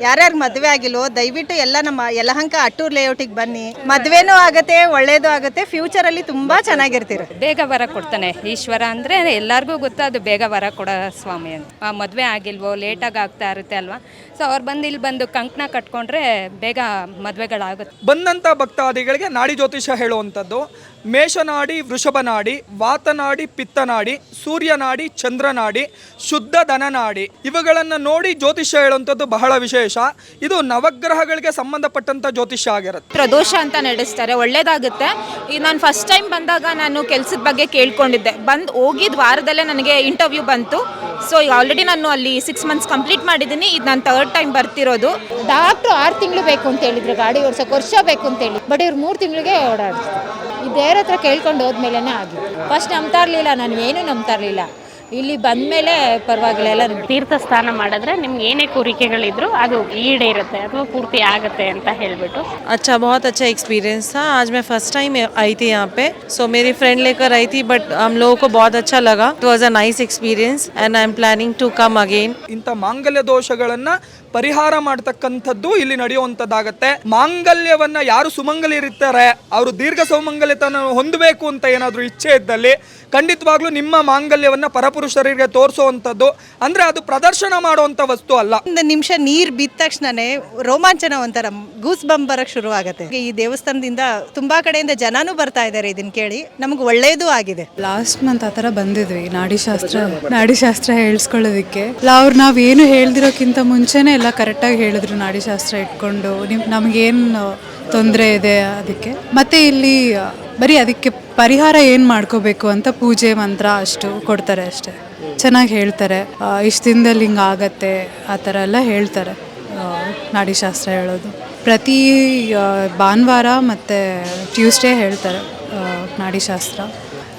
ಯಾರ್ಯಾರು ಮದುವೆ ಆಗಿಲ್ವೋ ದಯವಿಟ್ಟು ಎಲ್ಲ ನಮ್ಮ ಯಲಹಂಕ ಅಟ್ಟೂರ್ ಲೇಔಟಿಗೆ ಬನ್ನಿ. ಮದುವೆನೂ ಆಗತ್ತೆ ಒಳ್ಳೇದು ಆಗುತ್ತೆ ಫ್ಯೂಚರ್ ಅಲ್ಲಿ ತುಂಬಾ ಚೆನ್ನಾಗಿರ್ತೀರ. ಬೇಗ ವರ ಕೊಡ್ತಾನೆ. ಈಶ್ವರ ಅಂದ್ರೆ ಎಲ್ಲರಿಗೂ ಗೊತ್ತು ಅದು ಬೇಗ ವರ ಕೊಡೋ ಸ್ವಾಮಿ ಅಂತ. ಆ ಮದುವೆ ಆಗಿಲ್ವೋ ಲೇಟಾಗಿ ಆಗ್ತಾ ಇರುತ್ತೆ ಅಲ್ವಾ? ಸೊ ಅವ್ರು ಬಂದು ಇಲ್ಲಿ ಬಂದು ಕಂಕಣ ಕಟ್ಕೊಂಡ್ರೆ ಬೇಗ ಮದುವೆಗಳಾಗುತ್ತೆ. ಬಂದಂಥ ಭಕ್ತಾದಿಗಳಿಗೆ ನಾಡಿ ಜ್ಯೋತಿಷ ಹೇಳುವಂಥದ್ದು. ಮೇಷನಾಡಿ ವೃಷಭನಾಡಿ ವಾತನಾಡಿ ಪಿತ್ತನಾಡಿ ಸೂರ್ಯನಾಡಿ ಚಂದ್ರನಾಡಿ ಶುದ್ಧ ಧನನಾಡಿ. ಇವುಗಳನ್ನು ನೋಡಿ ಜ್ಯೋತಿಷ್ಯ ಹೇಳುವಂಥದ್ದು ಬಹಳ ವಿಶೇಷ. ಇದು ನವಗ್ರಹಗಳಿಗೆ ಸಂಬಂಧಪಟ್ಟಂಥ ಜ್ಯೋತಿಷ್ಯ ಆಗಿರುತ್ತೆ. ಪ್ರದೋಷ ಅಂತ ನಡೆಸ್ತಾರೆ. ಒಳ್ಳೇದಾಗುತ್ತೆ. ಈಗ ನಾನು ಫಸ್ಟ್ ಟೈಮ್ ಬಂದಾಗ ನಾನು ಕೆಲಸದ ಬಗ್ಗೆ ಕೇಳ್ಕೊಂಡಿದ್ದೆ. ಬಂದು ಹೋಗಿದ್ದ ವಾರದಲ್ಲೇ ನನಗೆ ಇಂಟರ್ವ್ಯೂ ಬಂತು. ಸೊ ಈಗ ಆಲ್ರೆಡಿ ನಾನು ಅಲ್ಲಿ ಸಿಕ್ಸ್ ಮಂತ್ಸ್ ಕಂಪ್ಲೀಟ್ ಮಾಡಿದ್ದೀನಿ. ಇದು ನಾನು ತರ್ಡ್ ಟೈಮ್ ಬರ್ತಿರೋದು. ಡಾಕ್ಟ್ರು ಆರು ತಿಂಗಳು ಬೇಕು ಅಂತ ಹೇಳಿದ್ರು. ಗಾಡಿ ಓಡಿಸೋಕೆ ವರ್ಷ ಬೇಕು ಅಂತ ಹೇಳಿ ಬಟ್ ಇವ್ರು ಮೂರು ತಿಂಗಳಿಗೆ ಓಡಾಡಿಸ್ತಾರೆ. ಈ ದೇವ್ರ ಹತ್ರ ಕೇಳ್ಕೊಂಡು ಹೋದ್ಮೇಲೆ ಆಗಿದೆ ಫಸ್ಟ್ ನಂಬ್ತಾ ಇರಲಿಲ್ಲ ನಾನು ಏನು ನಂಬ್ತಾ ಇರಲಿಲ್ಲ ಇಲ್ಲಿ ಬಂದಮೇಲೆ ಪರವಾಗಿಲ್ಲ ಎಲ್ಲ ನಂಬ್ತೀನಿ. ತೀರ್ಥ ಸ್ನಾನ ಮಾಡಿದ್ರೆ ನಿಮ್ಗೆ ಏನೇ ಕೋರಿಕೆಗಳಿದ್ರು ಅದು ಈಡೇರುತ್ತೆ ಅಥವಾ ಪೂರ್ತಿ ಆಗುತ್ತೆ ಅಂತ ಹೇಳ್ಬಿಟ್ಟು अच्छा बहुत अच्छा एक्सपीरियंस था आज मैं फर्स्ट टाइम आई थी यहाँ पे सो मेरी फ्रेंड लेकर आई थी बट हम लोगों को बहुत अच्छा लगा it was a nice experience and I am planning to come again ಇಂಥ ಮಾಂಗಲ್ಯ ದೋಷಗಳನ್ನ ಪರಿಹಾರ ಮಾಡ್ತಕ್ಕಂಥದ್ದು ಇಲ್ಲಿ ನಡೆಯುವಂಥದ್ದಾಗತ್ತೆ. ಮಾಂಗಲ್ಯವನ್ನ ಯಾರು ಸುಮಂಗಲಿರುತ್ತಾರೆ ಅವರು ದೀರ್ಘ ಸೌಮಂಗಲ್ಯತನ ಹೊಂದಬೇಕು ಅಂತ ಏನಾದರೂ ಇಚ್ಛೆ ಇದ್ದಲ್ಲಿ ಖಂಡಿತವಾಗ್ಲೂ ನಿಮ್ಮ ಮಾಂಗಲ್ಯವನ್ನ ಪರಪುರುಷರಿಗೆ ತೋರಿಸುವಂಥದ್ದು. ಅಂದ್ರೆ ಅದು ಪ್ರದರ್ಶನ ಮಾಡುವಂಥ ವಸ್ತು ಅಲ್ಲ. ಒಂದು ನಿಮಿಷ ನೀರ್ ಬಿದ್ದ ತಕ್ಷಣನೇ ರೋಮಾಂಚನ ಒಂಥರ ಗೂಸ್ ಬರಕ್ ಶುರು ಆಗುತ್ತೆ ಈ ದೇವಸ್ಥಾನದಿಂದ ತುಂಬಾ ಕಡೆಯಿಂದ ಜನನೂ ಬರ್ತಾ ಇದ್ದಾರೆ ಇದನ್ನ ಕೇಳಿ. ನಮ್ಗೆ ಒಳ್ಳೇದು ಆಗಿದೆ. ಲಾಸ್ಟ್ ಮಂತ್ ಆತರ ಬಂದಿದ್ವಿ ನಾಡಿಶಾಸ್ತ್ರ ನಾಡಿಶಾಸ್ತ್ರ ಹೇಳ್ಸ್ಕೊಳ್ಳೋದಕ್ಕೆ. ಅವ್ರು ನಾವು ಏನು ಹೇಳ್ದಿರೋಕ್ಕಿಂತ ಮುಂಚೆನೇ ಎಲ್ಲ ಕರೆಕ್ಟಾಗಿ ಹೇಳಿದ್ರು ನಾಡಿಶಾಸ್ತ್ರ ಇಟ್ಕೊಂಡು. ನಿಮ್ ನಮಗೇನು ತೊಂದರೆ ಇದೆ ಅದಕ್ಕೆ. ಮತ್ತೆ ಇಲ್ಲಿ ಬರೀ ಅದಕ್ಕೆ ಪರಿಹಾರ ಏನು ಮಾಡ್ಕೋಬೇಕು ಅಂತ ಪೂಜೆ ಮಂತ್ರ ಅಷ್ಟು ಕೊಡ್ತಾರೆ ಅಷ್ಟೇ. ಚೆನ್ನಾಗಿ ಹೇಳ್ತಾರೆ. ಇಷ್ಟು ದಿನದಲ್ಲಿ ಹಿಂಗೆ ಆಗತ್ತೆ, ಆ ಥರ ಎಲ್ಲ ಹೇಳ್ತಾರೆ ನಾಡಿಶಾಸ್ತ್ರ ಹೇಳೋದು. ಪ್ರತಿ ಭಾನುವಾರ ಮತ್ತು ಟ್ಯೂಸ್ಡೇ ಹೇಳ್ತಾರೆ ನಾಡಿಶಾಸ್ತ್ರ.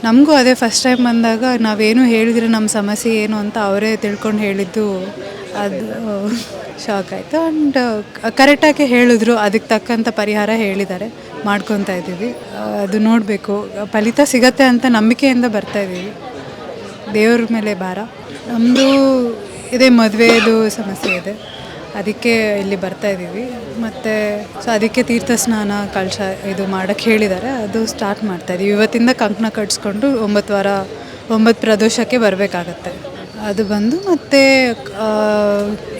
ನಮಗೂ ಅದೇ ಫಸ್ಟ್ ಟೈಮ್ ಬಂದಾಗ ನಾವೇನು ಹೇಳಿದ್ರೆ ನಮ್ಮ ಸಮಸ್ಯೆ ಏನು ಅಂತ ಅವರೇ ತಿಳ್ಕೊಂಡು ಹೇಳಿದ್ದು ಅದು ಶಾಕ್ ಆಯಿತು. ಆ್ಯಂಡ್ ಕರೆಕ್ಟಾಗಿ ಹೇಳಿದ್ರು. ಅದಕ್ಕೆ ತಕ್ಕಂಥ ಪರಿಹಾರ ಹೇಳಿದ್ದಾರೆ. ಮಾಡ್ಕೊತಾ ಇದ್ದೀವಿ. ಅದು ನೋಡಬೇಕು. ಫಲಿತ ಸಿಗತ್ತೆ ಅಂತ ನಂಬಿಕೆಯಿಂದ ಬರ್ತಾ ಇದ್ದೀವಿ. ದೇವ್ರ ಮೇಲೆ ಭಾರ. ನಮ್ಮದು ಇದೇ, ಮದುವೆದು ಸಮಸ್ಯೆ ಇದೆ. ಅದಕ್ಕೆ ಇಲ್ಲಿ ಬರ್ತಾ ಇದ್ದೀವಿ. ಮತ್ತು ಸೊ ಅದಕ್ಕೆ ತೀರ್ಥ ಸ್ನಾನ ಕಳಶ ಇದು ಮಾಡೋಕ್ಕೆ ಹೇಳಿದ್ದಾರೆ. ಅದು ಸ್ಟಾರ್ಟ್ ಮಾಡ್ತಾ ಇದ್ದೀವಿ. ಇವತ್ತಿಂದ ಕಂಕಣ ಕಟ್ಸ್ಕೊಂಡು ಒಂಬತ್ತು ವಾರ, ಒಂಬತ್ತು ಪ್ರದೋಷಕ್ಕೆ ಬರಬೇಕಾಗತ್ತೆ. ಅದು ಬಂದು ಮತ್ತೆ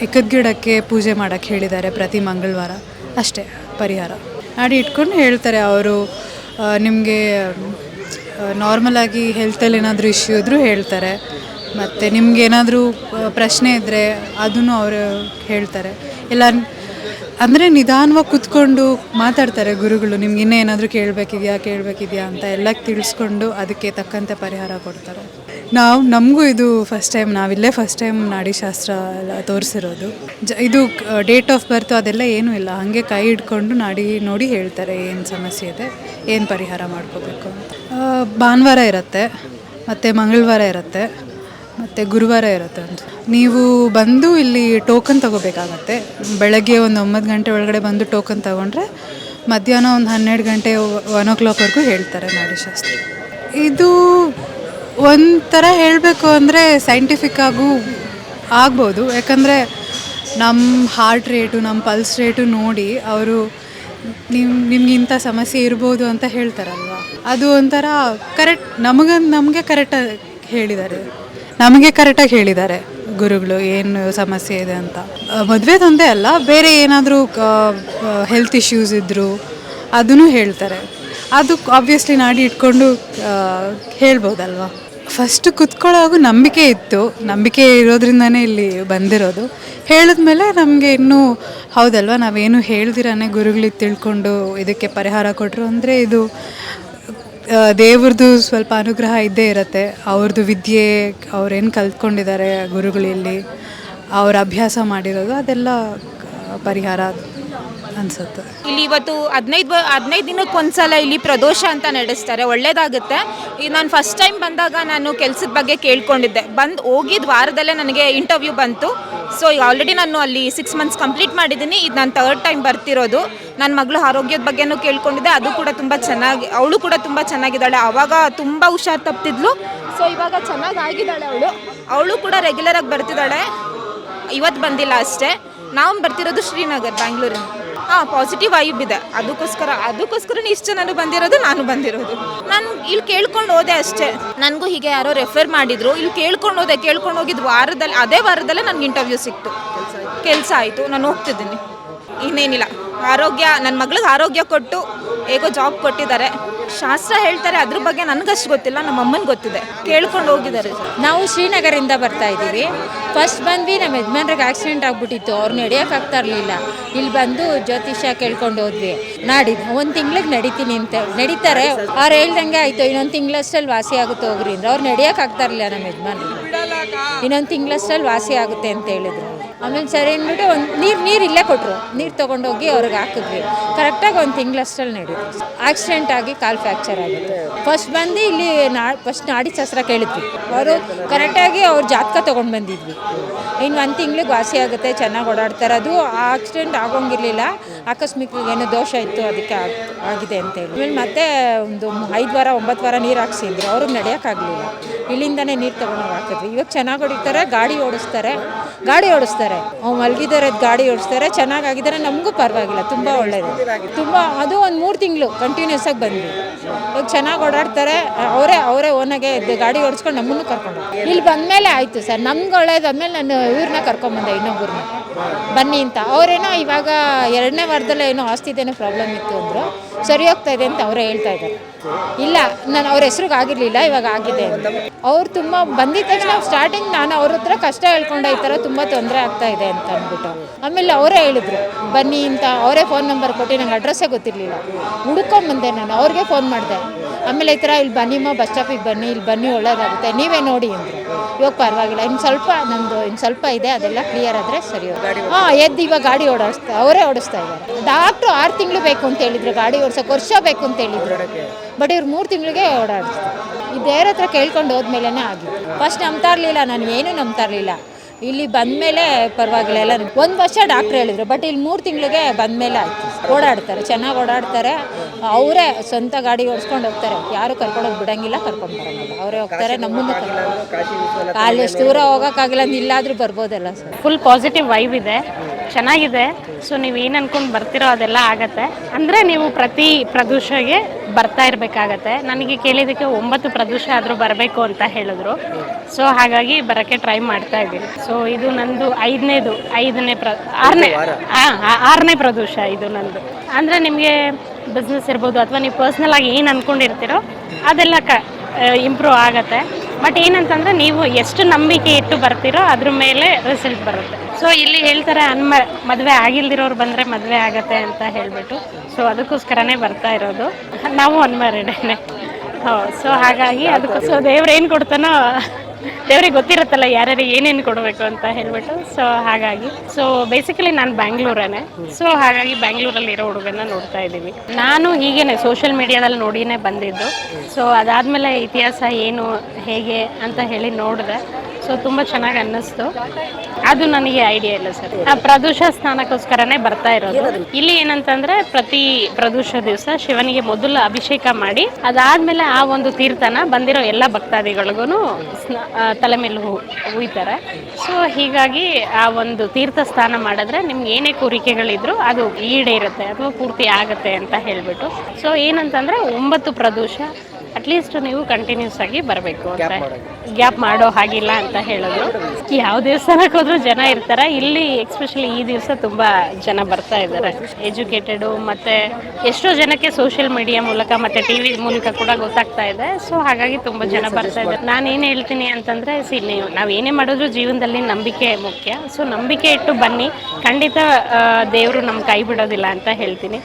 ಎಕ್ಕದ ಗಿಡಕ್ಕೆ ಪೂಜೆ ಮಾಡೋಕ್ಕೆ ಹೇಳಿದ್ದಾರೆ ಪ್ರತಿ ಮಂಗಳವಾರ. ಅಷ್ಟೇ, ಪರಿಹಾರ. ಮಾಡಿ ಇಟ್ಕೊಂಡು ಹೇಳ್ತಾರೆ ಅವರು ನಿಮಗೆ ನಾರ್ಮಲಾಗಿ ಹೆಲ್ತಲ್ಲಿ ಏನಾದರೂ ಇಶ್ಯೂ ಇದ್ದರೂ ಹೇಳ್ತಾರೆ. ಮತ್ತು ನಿಮ್ಗೆ ಏನಾದರೂ ಪ್ರಶ್ನೆ ಇದ್ದರೆ ಅದನ್ನು ಅವರು ಹೇಳ್ತಾರೆ. ಇಲ್ಲ ಅಂದರೆ ನಿಧಾನವಾಗಿ ಕೂತ್ಕೊಂಡು ಮಾತಾಡ್ತಾರೆ ಗುರುಗಳು. ನಿಮ್ಗೆ ಇನ್ನೇನಾದರೂ ಕೇಳಬೇಕಿದೆಯಾ ಕೇಳಬೇಕಿದೆಯಾ ಅಂತ ಎಲ್ಲ ತಿಳಿಸ್ಕೊಂಡು ಅದಕ್ಕೆ ತಕ್ಕಂತೆ ಪರಿಹಾರ ಕೊಡ್ತಾರೆ. ನಾವು, ನಮಗೂ ಇದು ಫಸ್ಟ್ ಟೈಮ್ ನಾವಿಲ್ಲೇ ಫಸ್ಟ್ ಟೈಮ್ ನಾಡಿಶಾಸ್ತ್ರ ಎಲ್ಲ ತೋರಿಸಿರೋದು. ಜ, ಇದು ಡೇಟ್ ಆಫ್ ಬರ್ತು ಅದೆಲ್ಲ ಏನೂ ಇಲ್ಲ. ಹಾಗೆ ಕೈ ಹಿಡ್ಕೊಂಡು ನಾಡಿ ನೋಡಿ ಹೇಳ್ತಾರೆ ಏನು ಸಮಸ್ಯೆ ಇದೆ, ಏನು ಪರಿಹಾರ ಮಾಡ್ಕೋಬೇಕು ಭಾನುವಾರ ಇರುತ್ತೆ, ಮತ್ತು ಮಂಗಳವಾರ ಇರುತ್ತೆ. ಮತ್ತು ಗುರುವಾರ ಇರುತ್ತೆ ಅಂತ. ನೀವು ಬಂದು ಇಲ್ಲಿ ಟೋಕನ್ ತಗೋಬೇಕಾಗತ್ತೆ. ಬೆಳಗ್ಗೆ ಒಂದು ಒಂಬತ್ತು ಗಂಟೆ ಒಳಗಡೆ ಬಂದು ಟೋಕನ್ ತಗೊಂಡ್ರೆ ಮಧ್ಯಾಹ್ನ ಒಂದು ಹನ್ನೆರಡು ಗಂಟೆ ಒನ್ ಓ ಕ್ಲಾಕ್ವರೆಗೂ ಹೇಳ್ತಾರೆ ನಾಡಿಶಾಸ್ತ್ರ ಇದು ಒಂಥರ ಹೇಳಬೇಕು ಅಂದರೆ ಸೈಂಟಿಫಿಕ್ ಆಗು ಆಗ್ಬೋದು. ಯಾಕಂದರೆ ನಮ್ಮ ಹಾರ್ಟ್ ರೇಟು ನಮ್ಮ ಪಲ್ಸ್ ರೇಟು ನೋಡಿ ಅವರು ನಿಮ್ಮ ನಿಮ್ಗೆ ಇಂಥ ಸಮಸ್ಯೆ ಇರ್ಬೋದು ಅಂತ ಹೇಳ್ತಾರಲ್ವ? ಅದು ಒಂಥರ ಕರೆಕ್ಟ್ ನಮಗೆ ನಮಗೆ ಕರೆಕ್ಟಾಗಿ ಹೇಳಿದ್ದಾರೆ. ನಮಗೆ ಕರೆಕ್ಟಾಗಿ ಹೇಳಿದ್ದಾರೆ ಗುರುಗಳು ಏನು ಸಮಸ್ಯೆ ಇದೆ ಅಂತ. ಮದುವೆದೊಂದೇ ಅಲ್ಲ, ಬೇರೆ ಏನಾದರೂ ಹೆಲ್ತ್ ಇಶ್ಯೂಸ್ ಇದ್ದರು ಅದನ್ನು ಹೇಳ್ತಾರೆ. ಅದು ಆಬ್ವಿಯಸ್ಲಿ ನಾಡಿ ಇಟ್ಕೊಂಡು ಹೇಳ್ಬೋದಲ್ವಾ? ಫಸ್ಟ್ ಕುತ್ಕೊಳ್ಳೋವಾಗ ನಂಬಿಕೆ ಇತ್ತು. ನಂಬಿಕೆ ಇರೋದ್ರಿಂದನೇ ಇಲ್ಲಿ ಬಂದಿರೋದು. ಹೇಳಿದ್ಮೇಲೆ ನಮಗೆ ಇನ್ನೂ, ಹೌದಲ್ವಾ, ನಾವೇನು ಹೇಳ್ದಿರಾನೆ ಗುರುಗಳಿಗೆ ತಿಳ್ಕೊಂಡು ಇದಕ್ಕೆ ಪರಿಹಾರ ಕೊಟ್ಟರು ಅಂದರೆ ಇದು ದೇವ್ರದ್ದು ಸ್ವಲ್ಪ ಅನುಗ್ರಹ ಇದ್ದೇ ಇರುತ್ತೆ. ಅವ್ರದ್ದು ವಿದ್ಯೆ, ಅವ್ರೇನು ಕಲ್ತ್ಕೊಂಡಿದ್ದಾರೆ ಗುರುಗಳಲ್ಲಿ, ಅವ್ರ ಅಭ್ಯಾಸ ಮಾಡಿರೋದು, ಅದೆಲ್ಲ ಪರಿಹಾರ. ಅನಿಸುತ್ತೆ. ಇಲ್ಲಿ ಇವತ್ತು ಹದಿನೈದು ಹದಿನೈದು ದಿನಕ್ಕೆ ಒಂದ್ಸಲ ಇಲ್ಲಿ ಪ್ರದೋಷ ಅಂತ ನಡೆಸ್ತಾರೆ. ಒಳ್ಳೇದಾಗುತ್ತೆ. ಈಗ ನಾನು ಫಸ್ಟ್ ಟೈಮ್ ಬಂದಾಗ ನಾನು ಕೆಲಸದ ಬಗ್ಗೆ ಕೇಳ್ಕೊಂಡಿದ್ದೆ. ಬಂದು ಹೋಗಿದ್ದ ವಾರದಲ್ಲೇ ನನಗೆ ಇಂಟರ್ವ್ಯೂ ಬಂತು. ಸೊ ಈಗ ಆಲ್ರೆಡಿ ನಾನು ಅಲ್ಲಿ ಸಿಕ್ಸ್ ಮಂತ್ಸ್ ಕಂಪ್ಲೀಟ್ ಮಾಡಿದ್ದೀನಿ. ಇದು ನಾನು ತರ್ಡ್ ಟೈಮ್ ಬರ್ತಿರೋದು. ನನ್ನ ಮಗಳು ಆರೋಗ್ಯದ ಬಗ್ಗೆನೂ ಕೇಳ್ಕೊಂಡಿದ್ದೆ. ಅದು ಕೂಡ ತುಂಬ ಚೆನ್ನಾಗಿ, ಅವಳು ಕೂಡ ತುಂಬ ಚೆನ್ನಾಗಿದ್ದಾಳೆ. ಆವಾಗ ತುಂಬ ಹುಷಾರು ತಪ್ತಿದ್ಲು. ಸೊ ಇವಾಗ ಚೆನ್ನಾಗಿ ಆಗಿದ್ದಾಳೆ ಅವಳು. ಅವಳು ಕೂಡ ರೆಗ್ಯುಲರಾಗಿ ಬರ್ತಿದ್ದಾಳೆ. ಇವತ್ತು ಬಂದಿಲ್ಲ ಅಷ್ಟೇ. ನಾವು ಬರ್ತಿರೋದು ಶ್ರೀನಗರ್ ಬ್ಯಾಂಗ್ಳೂರಿನ ಹಾಂ ಪಾಸಿಟಿವ್ ವೈಬ್ ಇದೆ. ಅದಕ್ಕೋಸ್ಕರ ಅದಕ್ಕೋಸ್ಕರ ಇಷ್ಟು ಜನರು ಬಂದಿರೋದು, ನಾನು ಬಂದಿರೋದು. ನಾನು ಇಲ್ಲಿ ಕೇಳ್ಕೊಂಡು ಹೋದೆ ಅಷ್ಟೇ. ನನಗೂ ಹೀಗೆ ಯಾರೋ ರೆಫರ್ ಮಾಡಿದ್ರು. ಇಲ್ಲಿ ಕೇಳ್ಕೊಂಡು ಹೋದೆ, ಕೇಳ್ಕೊಂಡು ಹೋಗಿದ್ದು ವಾರದಲ್ಲಿ, ಅದೇ ವಾರದಲ್ಲೇ ನನಗೆ ಇಂಟರ್ವ್ಯೂ ಸಿಕ್ತು. ಕೆಲಸ ಆಯಿತು. ನಾನು ಹೋಗ್ತಿದ್ದೀನಿ. ಇನ್ನೇನಿಲ್ಲ. ಆರೋಗ್ಯ ನನ್ನ ಮಗಳಿಗೆ ಆರೋಗ್ಯ ಕೊಟ್ಟು ಹೇಗೋ ಜಾಬ್ ಕೊಟ್ಟಿದ್ದಾರೆ. ಶಾಸ್ತ್ರ ಹೇಳ್ತಾರೆ, ಅದ್ರ ಬಗ್ಗೆ ನನಗಷ್ಟು ಗೊತ್ತಿಲ್ಲ, ನಮ್ಮ ಅಮ್ಮನಿಗೆ ಗೊತ್ತಿದೆ. ಕೇಳ್ಕೊಂಡು ಹೋಗಿದ್ದಾರೆ ನಾವು ಶ್ರೀನಗರಿಂದ ಬರ್ತಾ ಇದ್ದೀವಿ. ಫಸ್ಟ್ ಬಂದ್ವಿ, ನಮ್ಮ ಯಜಮಾನ್ರಿಗೆ ಆಕ್ಸಿಡೆಂಟ್ ಆಗ್ಬಿಟ್ಟಿತ್ತು. ಅವ್ರು ನಡೆಯೋಕ್ಕಾಗ್ತಾ ಇರಲಿಲ್ಲ. ಇಲ್ಲಿ ಬಂದು ಜ್ಯೋತಿಷ್ಯ ಕೇಳ್ಕೊಂಡು ಹೋದ್ವಿ. ನಾಡಿದ್ದು ಒಂದು ತಿಂಗ್ಳಿಗೆ ನಡೀತೀನಿ ಅಂತ. ನಡೀತಾರೆ. ಅವ್ರು ಹೇಳ್ದಂಗೆ ಆಯಿತು. ಇನ್ನೊಂದು ತಿಂಗಳಷ್ಟಲ್ಲಿ ವಾಸಿ ಆಗುತ್ತೆ ಹೋಗ್ರಿ ಅಂದ್ರೆ. ಅವ್ರು ನಡೆಯೋಕ್ಕಾಗ್ತಾ ಇರಲಿಲ್ಲ ನಮ್ಮ ಯಜಮಾನ್ರಿಗೆ ಇನ್ನೊಂದು ತಿಂಗಳಷ್ಟಲ್ಲಿ ವಾಸಿ ಆಗುತ್ತೆ ಅಂತ ಹೇಳಿದ್ರು. ಆಮೇಲೆ ಸರಿ ಅಂದ್ಬಿಟ್ಟು ಒಂದು ನೀರು ನೀರು ಇಲ್ಲೇ ಕೊಟ್ಟರು ನೀರು ತೊಗೊಂಡೋಗಿ ಅವ್ರಿಗೆ ಹಾಕಿದ್ವಿ. ಕರೆಕ್ಟಾಗಿ ಒಂದು ತಿಂಗಳಷ್ಟಲ್ಲಿ ನಡೀತು. ಆಕ್ಸಿಡೆಂಟ್ ಆಗಿ ಕಾಲು ಫ್ರ್ಯಾಕ್ಚರ್ ಆಗಿತ್ತು. ಫಸ್ಟ್ ಬಂದು ಇಲ್ಲಿ ನಾ ಫಸ್ಟ್ ನಾಡಿ ಸಸ್ರ ಕೇಳಿದ್ವಿ. ಅವರು ಕರೆಕ್ಟಾಗಿ ಅವ್ರ ಜಾತಕ ತೊಗೊಂಡು ಬಂದಿದ್ವಿ. ಇನ್ನು ಒಂದು ತಿಂಗಳಿಗೆ ವಾಸಿ ಆಗುತ್ತೆ, ಚೆನ್ನಾಗಿ ಓಡಾಡ್ತಾರೆ ಅದು ಆಕ್ಸಿಡೆಂಟ್ ಆಗೋಂಗಿರಲಿಲ್ಲ. ಆಕಸ್ಮಿಕ ಏನೋ ದೋಷ ಇತ್ತು, ಅದಕ್ಕೆ ಆಗ್- ಆಗಿದೆ ಅಂತ ಹೇಳಿ. ಆಮೇಲೆ ಮತ್ತೆ ಒಂದು ಐದು ವಾರ, ಒಂಬತ್ತು ವಾರ ನೀರು ಹಾಕ್ಸಿದ್ರು. ಅವ್ರಿಗೆ ನಡೆಯೋಕ್ಕಾಗಲಿಲ್ಲ ಇಲ್ಲಿಂದನೇ ನೀರು ತೊಗೊಂಡು ಹಾಕಿದ್ವಿ. ಇವಾಗ ಚೆನ್ನಾಗಿ ಹೊಡಿತಾರೆ, ಗಾಡಿ ಓಡಿಸ್ತಾರೆ. ಗಾಡಿ ಓಡಿಸ್ತಾರೆ. ಅವ್ರು ಮಲಗಿದ್ದಾರೆ ಗಾಡಿ ಓಡಿಸ್ತಾರೆ ಚೆನ್ನಾಗಾಗಿದ್ದಾರೆ ನಮಗೂ ಪರವಾಗಿಲ್ಲ, ತುಂಬ ಒಳ್ಳೆಯದು ತುಂಬ, ಅದು ಒಂದು ಮೂರು ತಿಂಗಳು ಕಂಟಿನ್ಯೂಸ್ ಆಗಿ ಬಂದ್ವಿ. ಇವಾಗ ಚೆನ್ನಾಗಿ ಓಡಾಡ್ತಾರೆ, ಅವರೇ ಅವರೇ ಓನಾಗೆ ಗಾಡಿ ಓಡಿಸ್ಕೊಂಡು ನಮ್ಮನ್ನು ಕರ್ಕೊಂಡು. ಇಲ್ಲಿ ಬಂದಮೇಲೆ ಆಯಿತು ಸರ್, ನಮ್ಗೆ ಒಳ್ಳೇದಾದ್ಮೇಲೆ ನಾನು ಇವ್ರನ್ನ ಕರ್ಕೊಂಬಂದೆ ಇನ್ನೊಬ್ಬರನ್ನ ಬನ್ನಿ ಅಂತ. ಅವರೇನೋ ಇವಾಗ ಎರಡನೇ ವಾರದಲ್ಲೇ ಏನೋ ಆಸ್ತಿದೇನೋ ಪ್ರಾಬ್ಲಮ್ ಇತ್ತು ಅಂದರು. ಸರಿ ಹೋಗ್ತಾ ಇದೆ ಅಂತ ಅವರೇ ಹೇಳ್ತಾ ಇದ್ದಾರೆ. ಇಲ್ಲ, ನಾನು ಅವ್ರ ಹೆಸ್ರಿಗೆ ಆಗಿರಲಿಲ್ಲ, ಇವಾಗ ಆಗಿದೆ ಅಂತ. ಅವ್ರು ತುಂಬ ಬಂದಿದ್ದ ತಕ್ಷಣ ಸ್ಟಾರ್ಟಿಂಗ್ ನಾನು ಅವ್ರ ಹತ್ರ ಕಷ್ಟ ಹೇಳ್ಕೊಂಡೆ, ಈ ಥರ ತುಂಬ ತೊಂದರೆ ಆಗ್ತಾ ಇದೆ ಅಂತ ಅಂದ್ಬಿಟ್ಟು. ಆಮೇಲೆ ಅವರೇ ಹೇಳಿದ್ರು, ಬನ್ನಿ ಅಂತ. ಅವರೇ ಫೋನ್ ನಂಬರ್ ಕೊಟ್ಟು, ನಂಗೆ ಅಡ್ರೆಸ್ಸೇ ಗೊತ್ತಿರಲಿಲ್ಲ. ಹುಡ್ಕೊಂಬಂದೆ ನಾನು, ಅವ್ರಿಗೆ ಫೋನ್ ಮಾಡಿದೆ. ಆಮೇಲೆ ಈ ಥರ ಇಲ್ಲಿ ಬನ್ನಿಮ್ಮ, ಬಸ್ ಸ್ಟಾಪಿಗೆ ಬನ್ನಿ, ಇಲ್ಲಿ ಬನ್ನಿ, ಒಳ್ಳೇದಾಗುತ್ತೆ, ನೀವೇ ನೋಡಿ ಅಂದರು. ಇವಾಗ ಪರವಾಗಿಲ್ಲ. ಇನ್ನು ಸ್ವಲ್ಪ ನಮ್ಮದು ಇನ್ನು ಸ್ವಲ್ಪ ಇದೆ ಅದೆಲ್ಲ ಕ್ಲಿಯರ್ ಆದರೆ ಸರಿ ಹಾಂ ಎದ್ದು ಇವಾಗ ಗಾಡಿ ಓಡಿಸ್ತಾ ಅವರೇ ಓಡಿಸ್ತಾ ಇದ್ದಾರೆ. ಡಾಕ್ಟ್ರು ಆರು ತಿಂಗಳು ಬೇಕು ಅಂತ ಹೇಳಿದ್ರು ಗಾಡಿ ಓಡಿಸೋಕೆ ವರ್ಷ ಬೇಕು ಅಂತ ಹೇಳಿದ್ರು. ಬಟ್ ಇವ್ರು ಮೂರು ತಿಂಗಳಿಗೆ ಓಡಾಡಿಸ್ತಾರೆ. ಈ ದೇವ್ರ ಹತ್ರ ಕೇಳ್ಕೊಂಡು ಹೋದ್ಮೇಲೆ ಆಗಿತ್ತು ಫಸ್ಟ್ ನಂಬ್ತಾ ಇರಲಿಲ್ಲ ನಾನು ಏನೂ ನಂಬ್ತಾ ಇರಲಿಲ್ಲ ಇಲ್ಲಿ ಬಂದಮೇಲೆ ಪರವಾಗಿಲ್ಲ, ಎಲ್ಲ ಒಂದು ವರ್ಷ ಡಾಕ್ಟ್ರ್ ಹೇಳಿದ್ರು ಬಟ್ ಇಲ್ಲಿ ಮೂರು ತಿಂಗಳಿಗೆ ಬಂದಮೇಲೆ ಆಯಿತು. ಓಡಾಡ್ತಾರೆ, ಚೆನ್ನಾಗಿ ಓಡಾಡ್ತಾರೆ. ಅವರೇ ಸ್ವಂತ ಗಾಡಿ ಓಡಿಸ್ಕೊಂಡು ಹೋಗ್ತಾರೆ. ಯಾರು ಕರ್ಕೊಂಡೋಗಿ ಬಿಡಂಗಿಲ್ಲ, ಕರ್ಕೊಂಡು ಬರೋಂಗಿಲ್ಲ. ಅವರೇ ಹೋಗ್ತಾರೆ, ನಮ್ಮನ್ನು ಕರ್ಕೊಂಡು ಅಲ್ಲಿ ಎಷ್ಟು ದೂರ ಹೋಗೋಕ್ಕಾಗಿಲ್ಲ ಇಲ್ಲಾದರೂ ಬರ್ಬೋದಲ್ಲ ಸರ್. ಫುಲ್ ಪಾಸಿಟಿವ್ ವೈಬ್ ಇದೆ. ಚೆನ್ನಾಗಿದೆ. ಸೊ ನೀವು ಏನು ಅನ್ಕೊಂಡು ಬರ್ತಿರೋ ಅದೆಲ್ಲ ಆಗತ್ತೆ. ಅಂದರೆ ನೀವು ಪ್ರತಿ ಪ್ರದೂಷಗೆ ಬರ್ತಾ ಇರಬೇಕಾಗತ್ತೆ. ನನಗೆ ಕೇಳಿದ್ದಕ್ಕೆ ಒಂಬತ್ತು ಪ್ರದೂಷ ಆದರೂ ಬರಬೇಕು ಅಂತ ಹೇಳಿದ್ರು. ಸೊ ಹಾಗಾಗಿ ಬರೋಕ್ಕೆ ಟ್ರೈ ಮಾಡ್ತಾ ಇದ್ದೀನಿ. ಸೊ ಇದು ನಂದು ಐದನೇದು ಐದನೇ ಪ್ರ ಆರನೇ ಹಾಂ ಆರನೇ ಪ್ರದೂಷ ಇದು ನಂದು. ಅಂದರೆ ನಿಮಗೆ ಬಿಸ್ನೆಸ್ ಇರ್ಬೋದು ಅಥವಾ ನೀವು ಪರ್ಸ್ನಲ್ ಆಗಿ ಏನು ಅಂದ್ಕೊಂಡಿರ್ತೀರೋ ಅದೆಲ್ಲ ಕ ಇಂಪ್ರೂವ್ ಆಗುತ್ತೆ. ಬಟ್ ಏನಂತಂದ್ರೆ ನೀವು ಎಷ್ಟು ನಂಬಿಕೆ ಇಟ್ಟು ಬರ್ತೀರೋ ಅದ್ರ ಮೇಲೆ ರಿಸಲ್ಟ್ ಬರುತ್ತೆ. ಸೊ ಇಲ್ಲಿ ಹೇಳ್ತಾರೆ ಅನ್ಮ ಮದುವೆ ಆಗಿಲ್ದಿರೋರು ಬಂದರೆ ಮದುವೆ ಆಗತ್ತೆ ಅಂತ ಹೇಳಿಬಿಟ್ಟು. ಸೊ ಅದಕ್ಕೋಸ್ಕರನೇ ಬರ್ತಾ ಇರೋದು. ನಾವು ಅನ್ಮ್ಯಾರಿಡೇನೆ ಹೌದು ಸೊ ಹಾಗಾಗಿ ಅದಕ್ಕೆ ದೇವ್ರು ಏನು ಕೊಡ್ತಾನೋ ದೇವ್ರಿಗೆ ಗೊತ್ತಿರುತ್ತಲ್ಲ ಯಾರ್ಯಾರು ಏನೇನು ಕೊಡಬೇಕು ಅಂತ ಹೇಳ್ಬಿಟ್ಟು. ಸೊ ಹಾಗಾಗಿ. ಸೊ ಬೇಸಿಕಲಿ ನಾನು ಬ್ಯಾಂಗ್ಳೂರೇ ಸೊ ಹಾಗಾಗಿ ಬ್ಯಾಂಗ್ಳೂರಲ್ಲಿ ಇರೋ ಹುಡುಗನ ನೋಡ್ತಾ ಇದ್ದೀವಿ. ನಾನು ಹೀಗೇನೆ ಸೋಷಿಯಲ್ ಮೀಡಿಯಾದಲ್ಲಿ ನೋಡಿನೇ ಬಂದಿದ್ದು. ಸೊ ಅದಾದಮೇಲೆ ಇತಿಹಾಸ ಏನು, ಹೇಗೆ ಅಂತ ಹೇಳಿ ನೋಡಿದೆ. ಸೊ ತುಂಬ ಚೆನ್ನಾಗಿ ಅನ್ನಿಸ್ತು. ಅದು ನನಗೆ ಐಡಿಯಾ ಇಲ್ಲ ಸರ್ ಆ ಪ್ರದೋಷ ಸ್ನಾನಕ್ಕೋಸ್ಕರನೇ ಬರ್ತಾ ಇರೋದು. ಇಲ್ಲಿ ಏನಂತಂದ್ರೆ ಪ್ರತಿ ಪ್ರದೋಷ ದಿವಸ ಶಿವನಿಗೆ ಮೊದಲು ಅಭಿಷೇಕ ಮಾಡಿ, ಅದಾದ್ಮೇಲೆ ಆ ಒಂದು ತೀರ್ಥನ ಬಂದಿರೋ ಎಲ್ಲ ಭಕ್ತಾದಿಗಳಿಗೂ ತಲೆ ಮೇಲೆ ಹೂ ಹೂಯ್ತಾರೆ. ಸೊ ಹೀಗಾಗಿ ಆ ಒಂದು ತೀರ್ಥ ಸ್ನಾನ ಮಾಡಿದ್ರೆ ನಿಮ್ಗೆ ಏನೇ ಕೋರಿಕೆಗಳಿದ್ರು ಅದು ಈಡೇರುತ್ತೆ ಅಥವಾ ಪೂರ್ತಿ ಆಗುತ್ತೆ ಅಂತ ಹೇಳ್ಬಿಟ್ಟು. ಸೊ ಏನಂತಂದ್ರೆ ಒಂಬತ್ತು ಪ್ರದೋಷ ಅಟ್ಲೀಸ್ಟ್ ನೀವು ಕಂಟಿನ್ಯೂಸ್ ಆಗಿ ಬರಬೇಕು ಅಂತ. ಗ್ಯಾಪ್ ಮಾಡೋ ಹಾಗಿಲ್ಲ ಅಂತ ಹೇಳಿದ್ರು ಯಾವ ದೇವಸ್ಥಾನಕ್ಕೆ ಹೋದ್ರೂ ಜನ ಇರ್ತಾರೆ. ಇಲ್ಲಿ ಎಕ್ಸ್ಪೆಷಲಿ ಈ ದಿವಸ ತುಂಬಾ ಜನ ಬರ್ತಾ ಇದ್ದಾರೆ. ಎಜುಕೇಟೆಡು ಮತ್ತೆ ಎಷ್ಟೋ ಜನಕ್ಕೆ ಸೋಷಿಯಲ್ ಮೀಡಿಯಾ ಮೂಲಕ ಮತ್ತೆ ಟಿವಿ ಮೂಲಕ ಕೂಡ ಗೊತ್ತಾಗ್ತಾ ಇದೆ. ಸೊ ಹಾಗಾಗಿ ತುಂಬಾ ಜನ ಬರ್ತಾ ಇದ್ದಾರೆ. ನಾನು ಏನು ಹೇಳ್ತೀನಿ ಅಂತಂದ್ರೆ ಸಿ ನೀವು ನಾವು ಏನೇ ಮಾಡಿದ್ರು ಜೀವನದಲ್ಲಿ ನಂಬಿಕೆ ಮುಖ್ಯ. ಸೊ ನಂಬಿಕೆ ಇಟ್ಟು ಬನ್ನಿ. ಖಂಡಿತ ದೇವರು ನಮ್ಮ ಕೈ ಬಿಡೋದಿಲ್ಲ ಅಂತ ಹೇಳ್ತೀನಿ.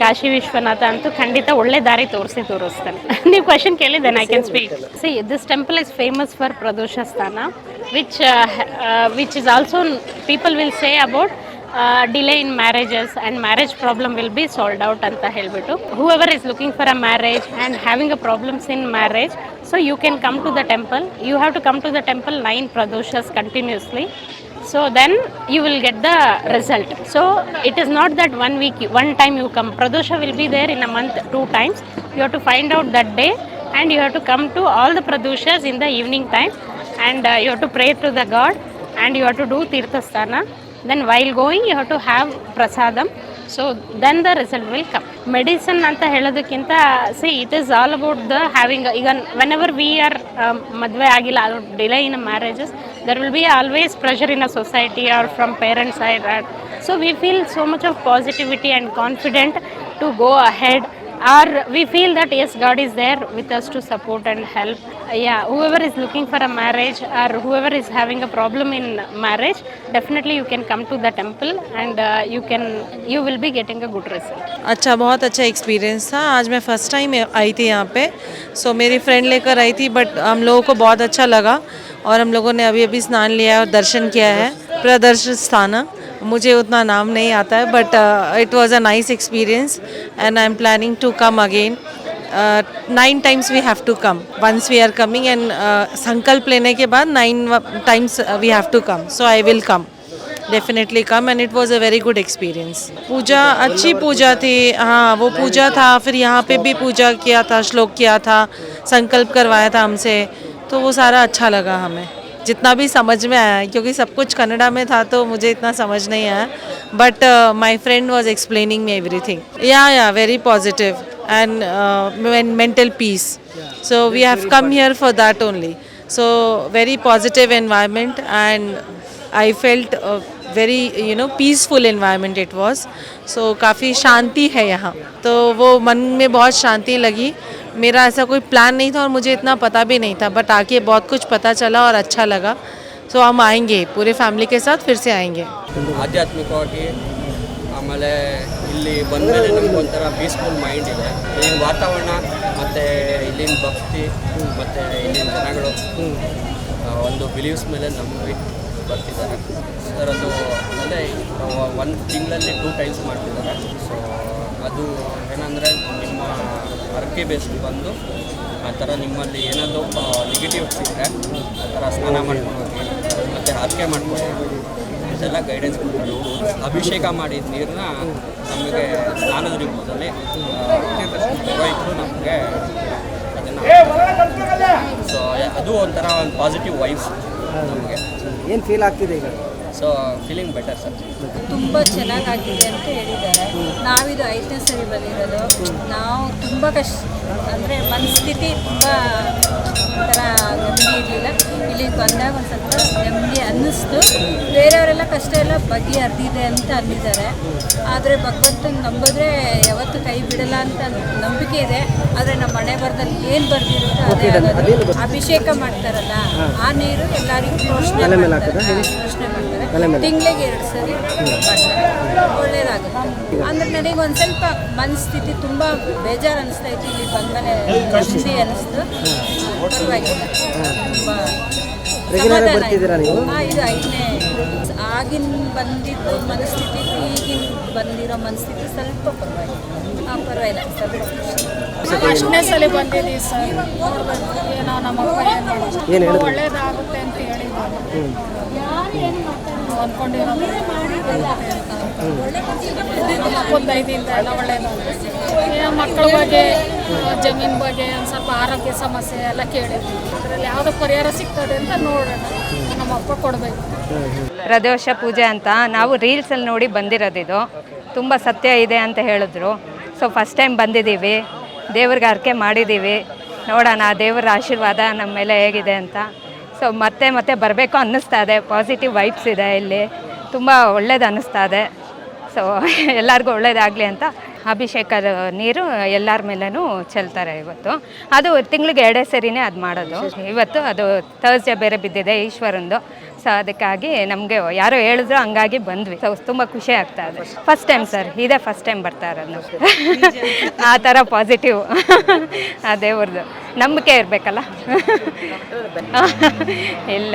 ಕಾಶಿ ವಿಶ್ವನಾಥ ಅಂತೂ ಖಂಡಿತ ಒಳ್ಳೆ ದಾರಿ ತೋರಿಸಿ ತೋರಿಸ್ತಾನೆ. ನೀವು ಕ್ವಶನ್ ಕೇಳಿದ್ದೇನೆ I can speak see this temple is famous for pradosha sthana which which is also people will say about delay in marriages and marriage problem will be solved out ಅಂತ ಹೇಳ್ಬಿಟ್ಟು whoever is looking for a marriage and having a problems in marriage so you can come to the temple you have to come to the temple nine pradoshas continuously so then you will get the result. So it is not that one week one time you come. Pradosha will be there in a month two times. You have to find out that day and you have to come to all the pradoshas in the evening time and uh, you have to pray to the god and you have to do tirthasthana then while going you have to have prasadam so then the result will come medicine ಅಂತ ಹೇಳೋದಕ್ಕಿಂತ see it is all about the having ಈಗ whenever we are ಮದುವೆ ಆಗಿಲ್ಲ delay in marriages there will be always pressure in a society or from parents side so we feel so much of positivity and confident to go ahead or we feel that as God is there with us to support and help. Yeah whoever is looking for a marriage or whoever is having a problem in marriage definitely you can come to the temple and uh, you can you will be getting a good result. अच्छा बहुत अच्छा experience था। आज मैं first time आई थी यहाँ पे। सो मेरी फ्रेंड लेकर आई थी बट हम लोगों को बहुत अच्छा लगा और हम लोगों ने अभी अभी स्नान लिया है और दर्शन किया है। प्रदर्श स्थान मुझे उतना नाम नहीं आता है but it was a nice experience and I am planning to come again nine times we have to come once we are coming and संकल्प लेने के बाद nine times we have to come so I will come definitely come and it was a very good experience पूजा अच्छी पूजा थी हाँ वो पूजा था फिर यहाँ पे भी पूजा किया था श्लोक किया था संकल्प करवाया था हमसे तो वो सारा अच्छा लगा हमें जितना भी समझ में आया क्योंकि सब कुछ कन्नड़ा में था तो मुझे इतना समझ नहीं आया but my friend was explaining me everything yeah yeah very positive and uh, men- mental peace. Yeah. So we have come here for that only. So very positive environment, and I felt a very you know peaceful environment it was. So काफ़ी शांति है यहाँ तो वो मन में बहुत शांति लगी मेरा ऐसा कोई प्लान नहीं था और मुझे इतना पता भी नहीं था बट आके बहुत कुछ पता चला और अच्छा लगा सो so, हम आएँगे पूरे फैमिली के साथ फिर से आएँगे आध्यात्मिक और ಆಮೇಲೆ ಇಲ್ಲಿ ಬಂದಮೇಲೆ ನಮ್ಗೆ ಒಂಥರ ಪೀಸ್ಫುಲ್ ಮೈಂಡ್ ಇದೆ. ಇಲ್ಲಿನ ವಾತಾವರಣ, ಮತ್ತು ಇಲ್ಲಿನ ಭಕ್ತಿ, ಮತ್ತು ಇಲ್ಲಿನ ಜನಗಳು ಒಂದು ಬಿಲೀವ್ಸ್ ಮೇಲೆ ನಂಬಿ ಬರ್ತಿದ್ದಾರೆ. ಸರ್ ಅದು ಅಂದರೆ ಒಂದು ತಿಂಗಳಲ್ಲಿ ಟೂ ಟೈಮ್ಸ್ ಮಾಡ್ತಿದ್ದಾರೆ. ಸೊ ಅದು ಏನಂದರೆ ನಿಮ್ಮ ಹರಕೆ ಬೇಸ್ಗೆ ಬಂದು ಆ ಥರ ನಿಮ್ಮಲ್ಲಿ ಏನಾದರೂ ನೆಗೆಟಿವ್ಸ್ ಇದ್ದರೆ ಆ ಥರ ಸ್ನಾನ ಮಾಡ್ಕೊಂಡು ಹೋಗಿ, ಮತ್ತು ಹರಕೆ ಮಾಡ್ಕೊಂಡು ಹೋಗಿ ಇದೆಲ್ಲ ಗೈಡೆನ್ಸ್ ಕೊಟ್ಟು ಅಭಿಷೇಕ ಮಾಡಿದ ನೀರನ್ನ ನಮಗೆ ಸ್ನಾನದ ರೂಪದಲ್ಲಿ ಪುರೋಹಿತರು ನಮಗೆ ಅದನ್ನು ಸೊ ಅದು ಒಂಥರ ಒಂದು ಪಾಸಿಟಿವ್ ವೈಫ್ ನಮಗೆ. ಏನು ಫೀಲ್ ಆಗ್ತಿದೆ ಈಗ? ಸೊ ಫೀಲಿಂಗ್ ಬೆಟರ್ ಸರ್ ತುಂಬ ಚೆನ್ನಾಗಾಗಿದೆ ಅಂತ ಹೇಳಿದ್ದಾರೆ. ನಾವಿದು ಐದನೇ ಸರಿ ಬಂದಿರೋದು. ನಾವು ತುಂಬ ಕಷ್ಟ ಅಂದರೆ ಮನಸ್ಥಿತಿ ತುಂಬ ಒಂಥರ ಗಮನ ಇರಲಿಲ್ಲ. ಇಲ್ಲಿಗೆ ಬಂದಾಗ ಒಂದು ಸ್ವಲ್ಪ ಅನ್ನಿಸ್ತು. ಬೇರೆಯವರೆಲ್ಲ ಕಷ್ಟ ಎಲ್ಲ ಬಗೆಹರಿದಿದೆ ಅಂತ ಅಂದಿದ್ದಾರೆ ಆದರೆ ಭಗವಂತನ ನಂಬಿದ್ರೆ ಯಾವತ್ತೂ ಕೈ ಬಿಡಲ್ಲ ಅಂತ ನಂಬಿಕೆ ಇದೆ. ಆದರೆ ನಮ್ಮ ಮನೆ ಬರದಲ್ಲಿ ಏನು ಬರ್ದಿರುತ್ತೋ ಅದೇ ಆಗೋದು ಅಭಿಷೇಕ ಮಾಡ್ತಾರಲ್ಲ ಆ ನೀರು ಎಲ್ಲರಿಗೂ ಪ್ರೋಷಣೆ ಮಾಡ್ತಾರೆ. ಮಾಡ್ತಾರೆ. ತಿಂಗಳಿಗೆ ಎರಡು ಸರಿ ಮಾಡ್ತಾರೆ. ಒಳ್ಳೇದಾಗುತ್ತೆ. ಅಂದ್ರೆ ನನಗೆ ಒಂದು ಸ್ವಲ್ಪ ಮನಸ್ಥಿತಿ ತುಂಬ ಬೇಜಾರು ಅನಿಸ್ತಾ ಇತ್ತು ಇಲ್ಲಿ ಬಂದಮೇಲೆ. ಖುಷಿ ಅನಿಸ್ತು. ಪರವಾಗಿಲ್ಲ. ತುಂಬ ಆಗಿ ಬರ್ತಿದ್ದೀರಾ ನೀವು? ಹಾಂ ಇದು ಐದನೇ ಆಗಿನ ಬಂದಿದ್ದು ಮನಸ್ಥಿತಿ ಈಗಿನ ಬಂದಿರೋ ಮನಸ್ಥಿತಿ ಸ್ವಲ್ಪ ಪರವಾಗಿಲ್ಲ. ಹಾಂ ಪರವಾಗಿಲ್ಲ. ಸ್ವಲ್ಪ ಅಷ್ಟನೇ ಸಲ ಬಂದಿದ್ದೀವಿ ಸರ್. ಏನೋ ನಮ್ಮ ಏನು ಹೇಳಿದ್ರು? ಒಳ್ಳೇದಾಗುತ್ತೆ ಅಂತ ಹೇಳಿದ್ದಾರೆ. ಅಂದ್ಕೊಂಡಿರೋ ಏನೋ ಮಕ್ಕಳ ಬಗ್ಗೆ, ಜಮೀನ್ ಬಗ್ಗೆ ಒಂದು ಸ್ವಲ್ಪ ಆರೋಗ್ಯ ಸಮಸ್ಯೆ ಎಲ್ಲ ಕೇಳಿದ್ವಿ ಅದರಲ್ಲಿ ಯಾವುದೋ ಪರಿಹಾರ ಸಿಗ್ತದೆ ಅಂತ ನೋಡೋಣ. ನಮ್ಮ ಅಪ್ಪ ಕೊಡಬೇಕು. ಪ್ರದೋಷ ಪೂಜೆ ಅಂತ ನಾವು ರೀಲ್ಸಲ್ಲಿ ನೋಡಿ ಬಂದಿರೋದಿದು ತುಂಬ ಸತ್ಯ ಇದೆ ಅಂತ ಹೇಳಿದ್ರು. ಸೊ ಫಸ್ಟ್ ಟೈಮ್ ಬಂದಿದ್ದೀವಿ. ದೇವ್ರಿಗೆ ಅರ್ಕೆ ಮಾಡಿದ್ದೀವಿ. ನೋಡೋಣ, ದೇವರ ಆಶೀರ್ವಾದ ನಮ್ಮ ಮೇಲೆ ಹೇಗಿದೆ ಅಂತ. ಸೊ ಮತ್ತೆ ಮತ್ತೆ ಬರಬೇಕು ಅನ್ನಿಸ್ತಾ ಇದೆ. ಪಾಸಿಟಿವ್ ವೈಬ್ಸ್ ಇದೆ ಇಲ್ಲಿ. ತುಂಬ ಒಳ್ಳೇದು ಅನ್ನಿಸ್ತಾ ಇದೆ. ಸೊ ಎಲ್ಲರಿಗೂ ಒಳ್ಳೇದಾಗಲಿ ಅಂತ ಅಭಿಷೇಕದ ನೀರು ಎಲ್ಲರ ಮೇಲೂ ಚೆಲ್ತಾರೆ ಇವತ್ತು. ಅದು ತಿಂಗಳಿಗೆ ಎರಡೇ ಸರಿನೇ ಅದು ಮಾಡೋದು. ಇವತ್ತು ಅದು ಥರ್ಸ್ಡೇ ಬೇರೆ ಬಿದ್ದಿದೆ ಈಶ್ವರಂದು. ಸೊ ಅದಕ್ಕಾಗಿ ನಮಗೆ ಯಾರೋ ಹೇಳಿದ್ರು ಹಂಗಾಗಿ ಬಂದ್ವಿ. ಸೊ ತುಂಬ ಖುಷಿ ಆಗ್ತಾ ಇದೆ. ಫಸ್ಟ್ ಟೈಮ್ ಸರ್ ಇದೇ ಫಸ್ಟ್ ಟೈಮ್ ಬರ್ತಾ ಇರೋದು. ಆ ಥರ ಪಾಸಿಟಿವ್ ಆ ದೇವ್ರದ್ದು ನಂಬಿಕೆ ಇರಬೇಕಲ್ಲ? ಇಲ್ಲ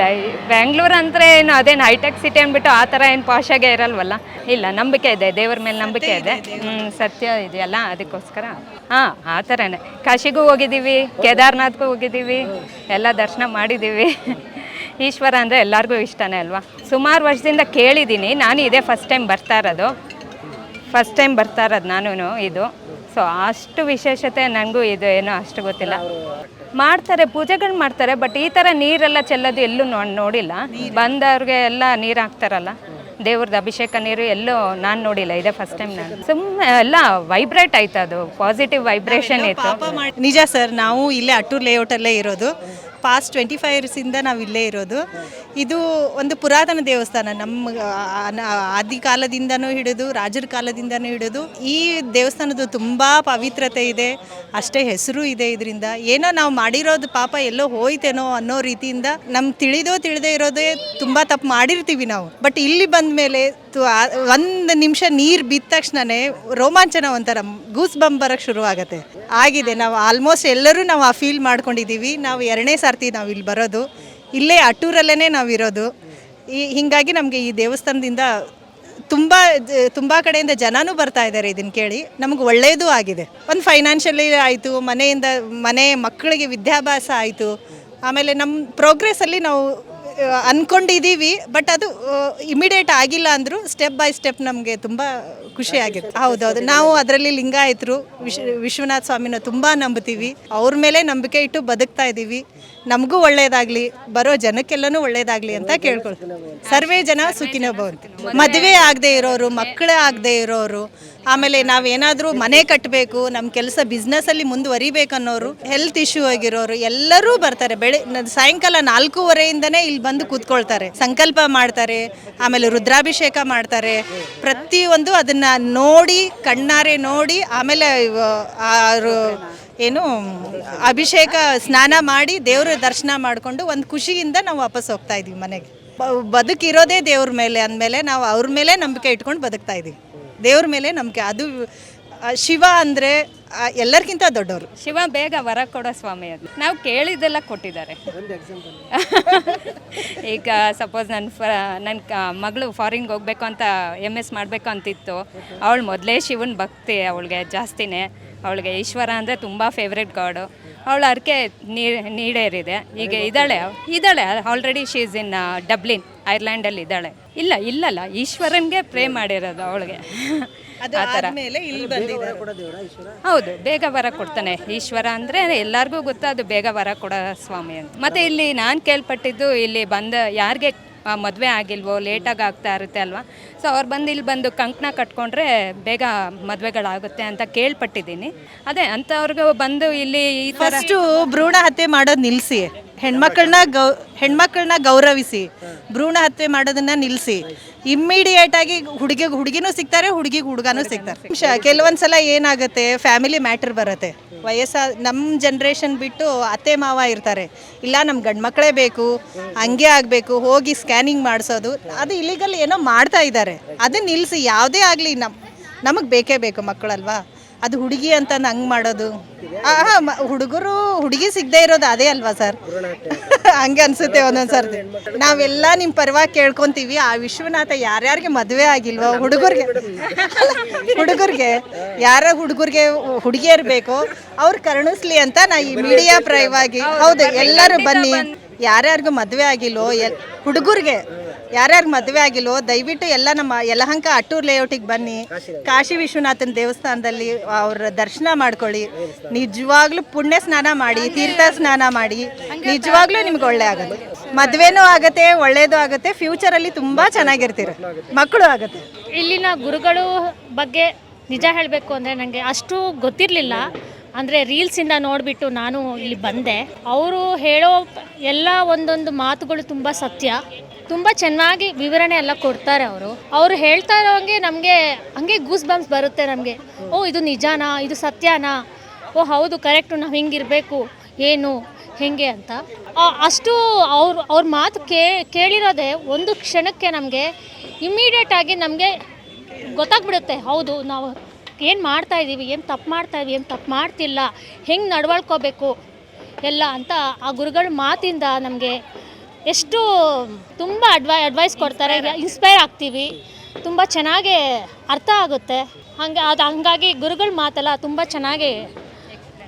ಬ್ಯಾಂಗ್ಳೂರು ಅಂದರೆ ಏನು, ಅದೇನು ಹೈಟೆಕ್ ಸಿಟಿ ಅಂದ್ಬಿಟ್ಟು ಆ ಥರ ಏನು ಪಾಶಾಗೆ ಇರಲ್ವಲ್ಲ? ಇಲ್ಲ, ನಂಬಿಕೆ ಇದೆ. ದೇವ್ರ ಮೇಲೆ ನಂಬಿಕೆ ಇದೆ. ಹ್ಞೂ ಸತ್ಯ ಇದೆಯಲ್ಲ, ಅದಕ್ಕೋಸ್ಕರ. ಹಾಂ, ಆ ಥರನೇ ಕಾಶಿಗೂ ಹೋಗಿದ್ದೀವಿ, ಕೇದಾರ್ನಾಥ್ಗೂ ಹೋಗಿದ್ದೀವಿ, ಎಲ್ಲ ದರ್ಶನ ಮಾಡಿದ್ದೀವಿ. ಈಶ್ವರ ಅಂದರೆ ಎಲ್ಲರಿಗೂ ಇಷ್ಟನೇ ಅಲ್ವಾ? ಸುಮಾರು ವರ್ಷದಿಂದ ಕೇಳಿದ್ದೀನಿ ನಾನು ಇದೇ ಫಸ್ಟ್ ಟೈಮ್ ಬರ್ತಾ ಇರೋದು. ಫಸ್ಟ್ ಟೈಮ್ ಬರ್ತಾ ಇರೋದು ನಾನು ಇದು. ಸೊ ಅಷ್ಟು ವಿಶೇಷತೆ ನನಗೂ ಇದು ಏನು ಅಷ್ಟು ಗೊತ್ತಿಲ್ಲ. ಮಾಡ್ತಾರೆ ಪೂಜೆಗಳು ಮಾಡ್ತಾರೆ ಬಟ್ ಈ ಥರ ನೀರೆಲ್ಲ ಚೆಲ್ಲೋದು ಎಲ್ಲೂ ನೋಡಿಲ್ಲ. ಬಂದವ್ರಿಗೆ ಎಲ್ಲ ನೀರು ಹಾಕ್ತಾರಲ್ಲ? ದೇವ್ರದ್ದು ಅಭಿಷೇಕ ನೀರು ಎಲ್ಲೂ ನಾನು ನೋಡಿಲ್ಲ ಇದೇ ಫಸ್ಟ್ ಟೈಮ್ ನಾನು. ಸುಮ್ಮನೆ ಎಲ್ಲ ವೈಬ್ರೇಟ್ ಆಯ್ತು ಅದು ಪಾಸಿಟಿವ್ ವೈಬ್ರೇಷನ್ ಇತ್ತು. ನಿಜ ಸರ್ ನಾವು ಇಲ್ಲೇ ಅಟ್ಟೂರ್ ಲೇಔಟಲ್ಲೇ ಇರೋದು. ಪಾಸ್ಟ್ ಟ್ವೆಂಟಿ ಫೈವ್ ಇಯರ್ಸಿಂದ ನಾವು ಇಲ್ಲೇ ಇರೋದು. ಇದು ಒಂದು ಪುರಾತನ ದೇವಸ್ಥಾನ. ನಮ್ಮ ಆದಿ ಕಾಲದಿಂದನೂ ಹಿಡಿದು, ರಾಜರ ಕಾಲದಿಂದನೂ ಹಿಡಿದು, ಈ ದೇವಸ್ಥಾನದ್ದು ತುಂಬ ಪವಿತ್ರತೆ ಇದೆ. ಅಷ್ಟೇ ಹೆಸರು ಇದೆ ಇದರಿಂದ. ಏನೋ ನಾವು ಮಾಡಿರೋದು ಪಾಪ ಎಲ್ಲೋ ಹೋಯ್ತೇನೋ ಅನ್ನೋ ರೀತಿಯಿಂದ ನಮ್ಗೆ ತಿಳಿದೋ ತಿಳಿದೇ ಇರೋದೇ ತುಂಬ ತಪ್ಪು ಮಾಡಿರ್ತೀವಿ ನಾವು. ಬಟ್ ಇಲ್ಲಿ ಬಂದ ಮೇಲೆ ಒಂದು ನಿಮಿಷ ನೀರು ಬಿದ್ದ ತಕ್ಷಣನೇ ರೋಮಾಂಚನ ಒಂಥರ ಗೂಸ್ ಬಂಪ್ ಬರಕ್ ಶುರು ಆಗುತ್ತೆ ಆಗಿದೆ, ನಾವು ಆಲ್ಮೋಸ್ಟ್ ಎಲ್ಲರೂ ನಾವು ಆ ಫೀಲ್ ಮಾಡ್ಕೊಂಡಿದ್ದೀವಿ. ನಾವು ಎರಡನೇ ಸರ್ತಿ ನಾವು ಇಲ್ಲಿ ಬರೋದು. ಇಲ್ಲೇ ಅಟ್ಟೂರಲ್ಲೇ ನಾವು ಇರೋದು. ಈ, ಹೀಗಾಗಿ ನಮಗೆ ಈ ದೇವಸ್ಥಾನದಿಂದ ತುಂಬ ತುಂಬ ಕಡೆಯಿಂದ ಜನನೂ ಬರ್ತಾ ಇದ್ದಾರೆ ಇದನ್ನು ಕೇಳಿ. ನಮಗೆ ಒಳ್ಳೆಯದು ಆಗಿದೆ. ಒಂದು ಫೈನಾನ್ಷಿಯಲಿ ಆಯಿತು, ಮನೆಯಿಂದ, ಮನೆ ಮಕ್ಕಳಿಗೆ ವಿದ್ಯಾಭ್ಯಾಸ ಆಯಿತು. ಆಮೇಲೆ ನಮ್ಮ ಪ್ರೋಗ್ರೆಸ್ಸಲ್ಲಿ ನಾವು ಅಂದ್ಕೊಂಡಿದ್ದೀವಿ ಬಟ್ ಅದು, ಇಮಿಡಿಯೇಟ್ ಆಗಿಲ್ಲ ಅಂದರೂ ಸ್ಟೆಪ್ ಬೈ ಸ್ಟೆಪ್ ನಮಗೆ ತುಂಬ ಖುಷಿ ಆಗಿತ್ತು ಹೌದೌದು. ನಾವು ಅದರಲ್ಲಿ ಲಿಂಗಾಯತರು, ವಿಶ್, ವಿಶ್ವನಾಥ ಸ್ವಾಮಿನ ತುಂಬ ನಂಬ್ತೀವಿ ಅವ್ರ ಮೇಲೆ ನಂಬಿಕೆ ಇಟ್ಟು ಬದುಕ್ತಾ ಇದ್ದೀವಿ. ನಮಗೂ ಒಳ್ಳೇದಾಗಲಿ ಬರೋ ಜನಕ್ಕೆಲ್ಲನೂ ಒಳ್ಳೇದಾಗಲಿ ಅಂತ ಕೇಳ್ಕೊಳ್ತೀವಿ. ಸರ್ವೇ ಜನ ಸುಖಿನ ಭವಂತಿ. ಮದುವೆ ಆಗದೆ ಇರೋರು, ಮಕ್ಕಳೇ ಆಗದೆ ಇರೋರು, ಆಮೇಲೆ ನಾವೇನಾದರೂ ಮನೆ ಕಟ್ಟಬೇಕು ನಮ್ಮ ಕೆಲಸ ಬಿಸ್ನೆಸ್ಸಲ್ಲಿ ಮುಂದುವರಿಬೇಕನ್ನೋರು ಹೆಲ್ತ್ ಇಶ್ಯೂ ಆಗಿರೋರು, ಎಲ್ಲರೂ ಬರ್ತಾರೆ. ಬೆಳೆ ಸಾಯಂಕಾಲ ನಾಲ್ಕೂವರೆಯಿಂದನೇ ಇಲ್ಲಿ ಬಂದು ಕೂತ್ಕೊಳ್ತಾರೆ. ಸಂಕಲ್ಪ ಮಾಡ್ತಾರೆ, ಆಮೇಲೆ ರುದ್ರಾಭಿಷೇಕ ಮಾಡ್ತಾರೆ. ಪ್ರತಿಯೊಂದು ಅದನ್ನ ನೋಡಿ, ಕಣ್ಣಾರೆ ನೋಡಿ, ಆಮೇಲೆ ಏನು, ಅಭಿಷೇಕ ಸ್ನಾನ ಮಾಡಿ ದೇವರ ದರ್ಶನ ಮಾಡಿಕೊಂಡು ಒಂದು ಖುಷಿಯಿಂದ ನಾವು ವಾಪಸ್ ಹೋಗ್ತಾ ಇದ್ದೀವಿ ಮನೆಗೆ. ಬದುಕಿರೋದೇ ದೇವ್ರ ಮೇಲೆ ಅಂದಮೇಲೆ ನಾವು ಅವ್ರ ಮೇಲೆ ನಂಬಿಕೆ ಇಟ್ಕೊಂಡು ಬದುಕ್ತಾ ಇದ್ದೀವಿ ದೇವ್ರ ಮೇಲೆ ನಂಬಿಕೆ. ಅದು ಶಿವ ಅಂದರೆ ಎಲ್ಲರಿಗಿಂತ ದೊಡ್ಡವರು. ಶಿವ ಬೇಗ ವರ ಕೊಡೋ ಸ್ವಾಮಿ ಅದು. ನಾವು ಕೇಳಿದ್ದೆಲ್ಲ ಕೊಟ್ಟಿದ್ದಾರೆ. ಈಗ ಸಪೋಸ್ ನನ್ನ ಫ ನನ್ನ ಕ ಮಗಳು ಫಾರಿನ್ಗೆ ಹೋಗ್ಬೇಕು ಅಂತ ಎಂ ಎಸ್ ಮಾಡಬೇಕು ಅಂತಿತ್ತು. ಅವಳು ಮೊದಲೇ ಶಿವನ ಭಕ್ತಿ ಅವಳಿಗೆ ಜಾಸ್ತಿನೇ. ಅವಳಿಗೆ ಈಶ್ವರ ಅಂದರೆ ತುಂಬ ಫೇವ್ರೇಟ್ ಗಾಡು ಅವಳು ಅರ್ಕೆ ನೀಡೇರಿದೆ. ಈಗ ಇದ್ದಾಳೆ ಇದ್ದಾಳೆ. Already she is in Dublin ಐರ್ಲ್ಯಾಂಡಲ್ಲಿ ಇದ್ದಾಳೆ. ಇಲ್ಲ ಇಲ್ಲಲ್ಲ ಈಶ್ವರನ್ಗೆ ಪ್ರೇ ಮಾಡಿರೋದು ಅವಳಿಗೆ. ಆ ಥರ. ಆದ್ಮೇಲೆ ಇಲ್ಲಿ ಬಂದಿದ್ದಾರೆ. ಹೌದು ಬೇಗ ವರ ಕೊಡ್ತಾನೆ ಈಶ್ವರ ಅಂದರೆ ಎಲ್ಲರಿಗೂ ಗೊತ್ತು ಅದು ಬೇಗ ವರ ಕೊಡೋ ಸ್ವಾಮಿ ಅಂತ. ಮತ್ತೆ ಇಲ್ಲಿ ನಾನು ಕೇಳ್ಪಟ್ಟಿದ್ದು ಇಲ್ಲಿ ಬಂದ ಯಾರಿಗೆ ಮದುವೆ ಆಗಿಲ್ವೋ ಲೇಟಾಗಿ ಆಗ್ತಾ ಇರುತ್ತೆ ಅಲ್ವಾ? ಸೊ ಅವ್ರು ಬಂದು ಇಲ್ಲಿ ಬಂದು ಕಂಕಣ ಕಟ್ಕೊಂಡ್ರೆ ಬೇಗ ಮದುವೆಗಳಾಗುತ್ತೆ ಅಂತ ಕೇಳ್ಪಟ್ಟಿದ್ದೀನಿ. ಅದೇ ಅಂಥವ್ರಿಗೂ ಬಂದು ಇಲ್ಲಿ ಈ ಥರ ಫಸ್ಟು ಭ್ರೂಣ ಹತ್ಯೆ ಮಾಡೋದು ನಿಲ್ಲಿಸಿ ಹೆಣ್ಮಕ್ಳನ್ನ ಗೌ, ಹೆಣ್ಮಕ್ಳನ್ನ ಗೌರವಿಸಿ, ಭ್ರೂಣ ಹತ್ಯೆ ಮಾಡೋದನ್ನ ನಿಲ್ಲಿಸಿ ಇಮ್ಮಿಡಿಯೇಟ್ ಆಗಿ ಹುಡುಗಿಗೆ, ಹುಡುಗಿನೂ ಸಿಗ್ತಾರೆ, ಹುಡುಗಿಗೆ ಹುಡುಗನೂ ಸಿಗ್ತಾರೆ. ಶ- ಕೆಲವೊಂದ್ ಸಲ ಏನಾಗುತ್ತೆ ಫ್ಯಾಮಿಲಿ ಮ್ಯಾಟರ್ ಬರುತ್ತೆ. ವಯಸ್ಸ ನಮ್ಮ ಜನ್ರೇಷನ್ ಬಿಟ್ಟು ಅತ್ತೆ, ಮಾವ ಇರ್ತಾರೆ. ಇಲ್ಲ ನಮ್ಮ ಗಂಡು ಮಕ್ಕಳೇ ಬೇಕು, ಹಂಗೆ ಆಗಬೇಕು, ಹೋಗಿ ಸ್ಕ್ಯಾನಿಂಗ್ ಮಾಡಿಸೋದು, ಅದು ಇಲ್ಲಿಗಲ್ ಏನೋ ಮಾಡ್ತಾ ಇದ್ದಾರೆ. ಅದನ್ನ ನಿಲ್ಲಿಸಿ ಯಾವುದೇ ಆಗಲಿ ನಮ್ಮ ನಮಗೆ ಬೇಕೇ ಬೇಕು ಮಕ್ಕಳಲ್ವಾ? ಅದು ಹುಡುಗಿ ಅಂತ ಹಂಗ್ ಮಾಡೋದು. ಹುಡುಗರು ಹುಡುಗಿ ಸಿಗದೆ ಇರೋದು ಅದೇ ಅಲ್ವಾ ಸರ್? ಹಂಗೆ ಅನ್ಸುತ್ತೆ ಒಂದೊಂದು ಸರ್ತಿ. ನಾವೆಲ್ಲ ನಿಮ್ಮ ಪರವಾಗಿ ಕೇಳ್ಕೊಂತೀವಿ. ಆ ವಿಶ್ವನಾಥ ಯಾರ್ಯಾರಿಗೆ ಮದುವೆ ಆಗಿಲ್ವೋ ಹುಡುಗರಿಗೆ. ಹುಡುಗರಿಗೆ. ಯಾರ ಹುಡುಗರಿಗೆ ಹುಡುಗಿಯರ್ ಬೇಕೋ ಅವ್ರು ಕರುಣಿಸ್ಲಿ ಅಂತ ನಾ ಈ ಮೀಡಿಯಾ ಪ್ರಯವಾಗಿ ಹೌದು, ಎಲ್ಲರೂ ಬನ್ನಿ. ಯಾರ್ಯಾರಿಗೂ ಮದುವೆ ಆಗಿಲ್ವೋ, ಎಲ್, ಹುಡುಗರಿಗೆ. ಯಾರ್ಯಾರು ಮದುವೆ ಆಗಿಲ್ಲೋ, ದಯವಿಟ್ಟು ಎಲ್ಲ ನಮ್ಮ ಯಲಹಂಕ ಅಟ್ಟೂರ್ ಲೇಔಟಿಗೆ ಬನ್ನಿ. ಕಾಶಿ ವಿಶ್ವನಾಥನ ದೇವಸ್ಥಾನದಲ್ಲಿ ಅವ್ರ ದರ್ಶನ ಮಾಡ್ಕೊಳ್ಳಿ. ನಿಜವಾಗ್ಲೂ ಪುಣ್ಯ ಸ್ನಾನ ಮಾಡಿ, ತೀರ್ಥ ಸ್ನಾನ ಮಾಡಿ. ನಿಜವಾಗ್ಲೂ ನಿಮ್ಗೆ ಒಳ್ಳೆ ಆಗುತ್ತೆ. ಮದುವೆನೂ ಆಗತ್ತೆ, ಒಳ್ಳೇದು ಆಗುತ್ತೆ ಫ್ಯೂಚರಲ್ಲಿ ತುಂಬ ಚೆನ್ನಾಗಿರ್ತೀರ. ಮಕ್ಕಳು ಆಗುತ್ತೆ. ಇಲ್ಲಿನ ಗುರುಗಳು ಬಗ್ಗೆ ನಿಜ ಹೇಳಬೇಕು ಅಂದರೆ ನನಗೆ ಅಷ್ಟು ಗೊತ್ತಿರಲಿಲ್ಲ. ಅಂದರೆ ರೀಲ್ಸಿಂದ ನೋಡಿಬಿಟ್ಟು ನಾನು ಇಲ್ಲಿ ಬಂದೆ. ಅವರು ಹೇಳೋ ಎಲ್ಲ ಒಂದೊಂದು ಮಾತುಗಳು ತುಂಬ ಸತ್ಯ. ತುಂಬ ಚೆನ್ನಾಗಿ ವಿವರಣೆ ಎಲ್ಲ ಕೊಡ್ತಾರೆ ಅವರು. ಅವರು ಹೇಳ್ತಾ ಇರೋಂಗೆ ನಮಗೆ ಹಂಗೆ ಗೂಸ್ ಬಂಪ್ಸ್ ಬರುತ್ತೆ ನಮಗೆ. ಓ, ಇದು ನಿಜಾನಾ? ಇದು ಸತ್ಯನಾ? ಓ, ಹೌದು ಕರೆಕ್ಟು ನಾವು ಹಿಂಗಿರಬೇಕು. ಏನು? ಹೇಗೆ ಅಂತ. ಅಷ್ಟು ಅವ್ರ ಅವ್ರ ಮಾತು ಕೇ, ಕೇಳಿರೋದೆ ಒಂದು ಕ್ಷಣಕ್ಕೆ ನಮಗೆ ಇಮ್ಮಿಡಿಯೇಟಾಗಿ ನಮಗೆ ಗೊತ್ತಾಗ್ಬಿಡುತ್ತೆ. ಹೌದು, ನಾವು ಏನು ಮಾಡ್ತಾ ಇದ್ದೀವಿ ಏನು ತಪ್ಪು ಮಾಡ್ತಾ ಇದ್ದೀವಿ ಏನು ತಪ್ಪು ಮಾಡ್ತಿಲ್ಲ? ಹೆಂಗೆ ನಡ್ವಳ್ಕೋಬೇಕು ಎಲ್ಲ ಅಂತ ಆ ಗುರುಗಳ ಮಾತಿಂದ ನಮಗೆ ಎಷ್ಟು ತುಂಬ ಅಡ್ವೈ ಅಡ್ವೈಸ್ ಕೊಡ್ತಾರೆ. ಇನ್ಸ್ಪೈರ್ ಆಗ್ತೀವಿ. ತುಂಬ ಚೆನ್ನಾಗಿ ಅರ್ಥ ಆಗುತ್ತೆ. ಹಾಗೆ ಅದು ಹಂಗಾಗಿ ಗುರುಗಳ ಮಾತೆಲ್ಲ ತುಂಬ ಚೆನ್ನಾಗಿ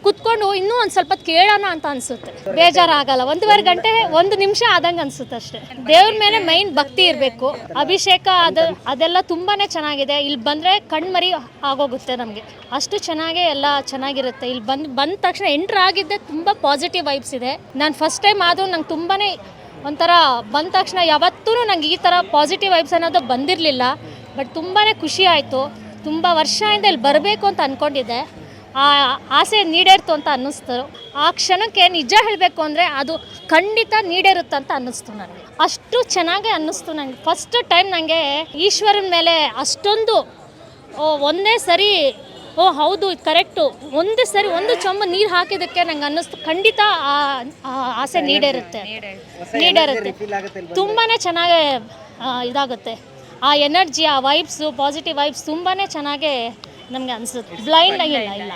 ಕುತ್ಕೊಂಡು ಇನ್ನೂ ಒಂದು ಸ್ವಲ್ಪ ಕೇಳೋಣ ಅಂತ ಅನಿಸುತ್ತೆ. ಬೇಜಾರಾಗಲ್ಲ. ಒಂದೂವರೆ ಗಂಟೆ, ಒಂದು ನಿಮಿಷ ಆದಂಗೆ ಅನಿಸುತ್ತೆ ಅಷ್ಟೇ. ದೇವ್ರ ಮೇಲೆ ಮೈನ್ ಭಕ್ತಿ ಇರಬೇಕು. ಅಭಿಷೇಕ ಅದು, ಅದೆಲ್ಲ ತುಂಬಾ ಚೆನ್ನಾಗಿದೆ. ಇಲ್ಲಿ ಬಂದರೆ ಕಣ್ಮರಿ ಆಗೋಗುತ್ತೆ ನಮಗೆ. ಅಷ್ಟು ಚೆನ್ನಾಗೇ ಎಲ್ಲ ಚೆನ್ನಾಗಿರುತ್ತೆ. ಇಲ್ಲಿ ಬಂದು, ಬಂದ ತಕ್ಷಣ ಎಂಟ್ರ್ ಆಗಿದ್ದೆ ತುಂಬ ಪಾಸಿಟಿವ್ ವೈಬ್ಸ್ ಇದೆ. ನಾನು ಫಸ್ಟ್ ಟೈಮ್ ಆದರೂ ನಂಗೆ ತುಂಬಾ ಒಂಥರ ಬಂದ ತಕ್ಷಣ ಯಾವತ್ತೂ ನಂಗೆ ಈ ಥರ ಪಾಸಿಟಿವ್ ವೈಬ್ಸ್ ಅನ್ನೋದು ಬಂದಿರಲಿಲ್ಲ. ಬಟ್ ತುಂಬಾ ಖುಷಿ ಆಯಿತು. ತುಂಬ ವರ್ಷದಿಂದ ಇಲ್ಲಿ ಬರಬೇಕು ಅಂತ ಅಂದ್ಕೊಂಡಿದ್ದೆ ಆ ಆಸೆ ನೀಡೇರ್ತು ಅಂತ ಅನ್ನಿಸ್ತು. ಆ ಕ್ಷಣಕ್ಕೆ ನಿಜ ಹೇಳಬೇಕು ಅಂದರೆ ಅದು ಖಂಡಿತ ನೀಡೇರುತ್ತೆ ಅಂತ ಅನ್ನಿಸ್ತು ನನಗೆ. ಅಷ್ಟು ಚೆನ್ನಾಗೇ ಅನ್ನಿಸ್ತು ನನಗೆ ಫಸ್ಟ್ ಟೈಮ್ ನನಗೆ ಈಶ್ವರನ ಮೇಲೆ ಅಷ್ಟೊಂದು ಒಂದೇ ಸರಿ, ಓ, ಹೌದು ಕರೆಕ್ಟು ಒಂದೇ ಸರಿ, ಒಂದು ಚೊಂಬ ನೀರು ಹಾಕಿದ್ದಕ್ಕೆ ನಂಗೆ ಅನ್ನಿಸ್ತು. ಖಂಡಿತ ಆ ಆಸೆ ನೀಡಿರುತ್ತೆ ನೀಡಿರುತ್ತೆ ತುಂಬಾ ಚೆನ್ನಾಗೇ ಇದಾಗುತ್ತೆ. ಆ ಎನರ್ಜಿ, ಆ ವೈಬ್ಸು ಪಾಸಿಟಿವ್ ವೈಬ್ಸ್ ತುಂಬಾ ಚೆನ್ನಾಗಿ ನಮಗೆ ಅನ್ಸುತ್ತೆ. ಬ್ಲೈಂಡ್ ಆಗಿಲ್ಲ ಇಲ್ಲ.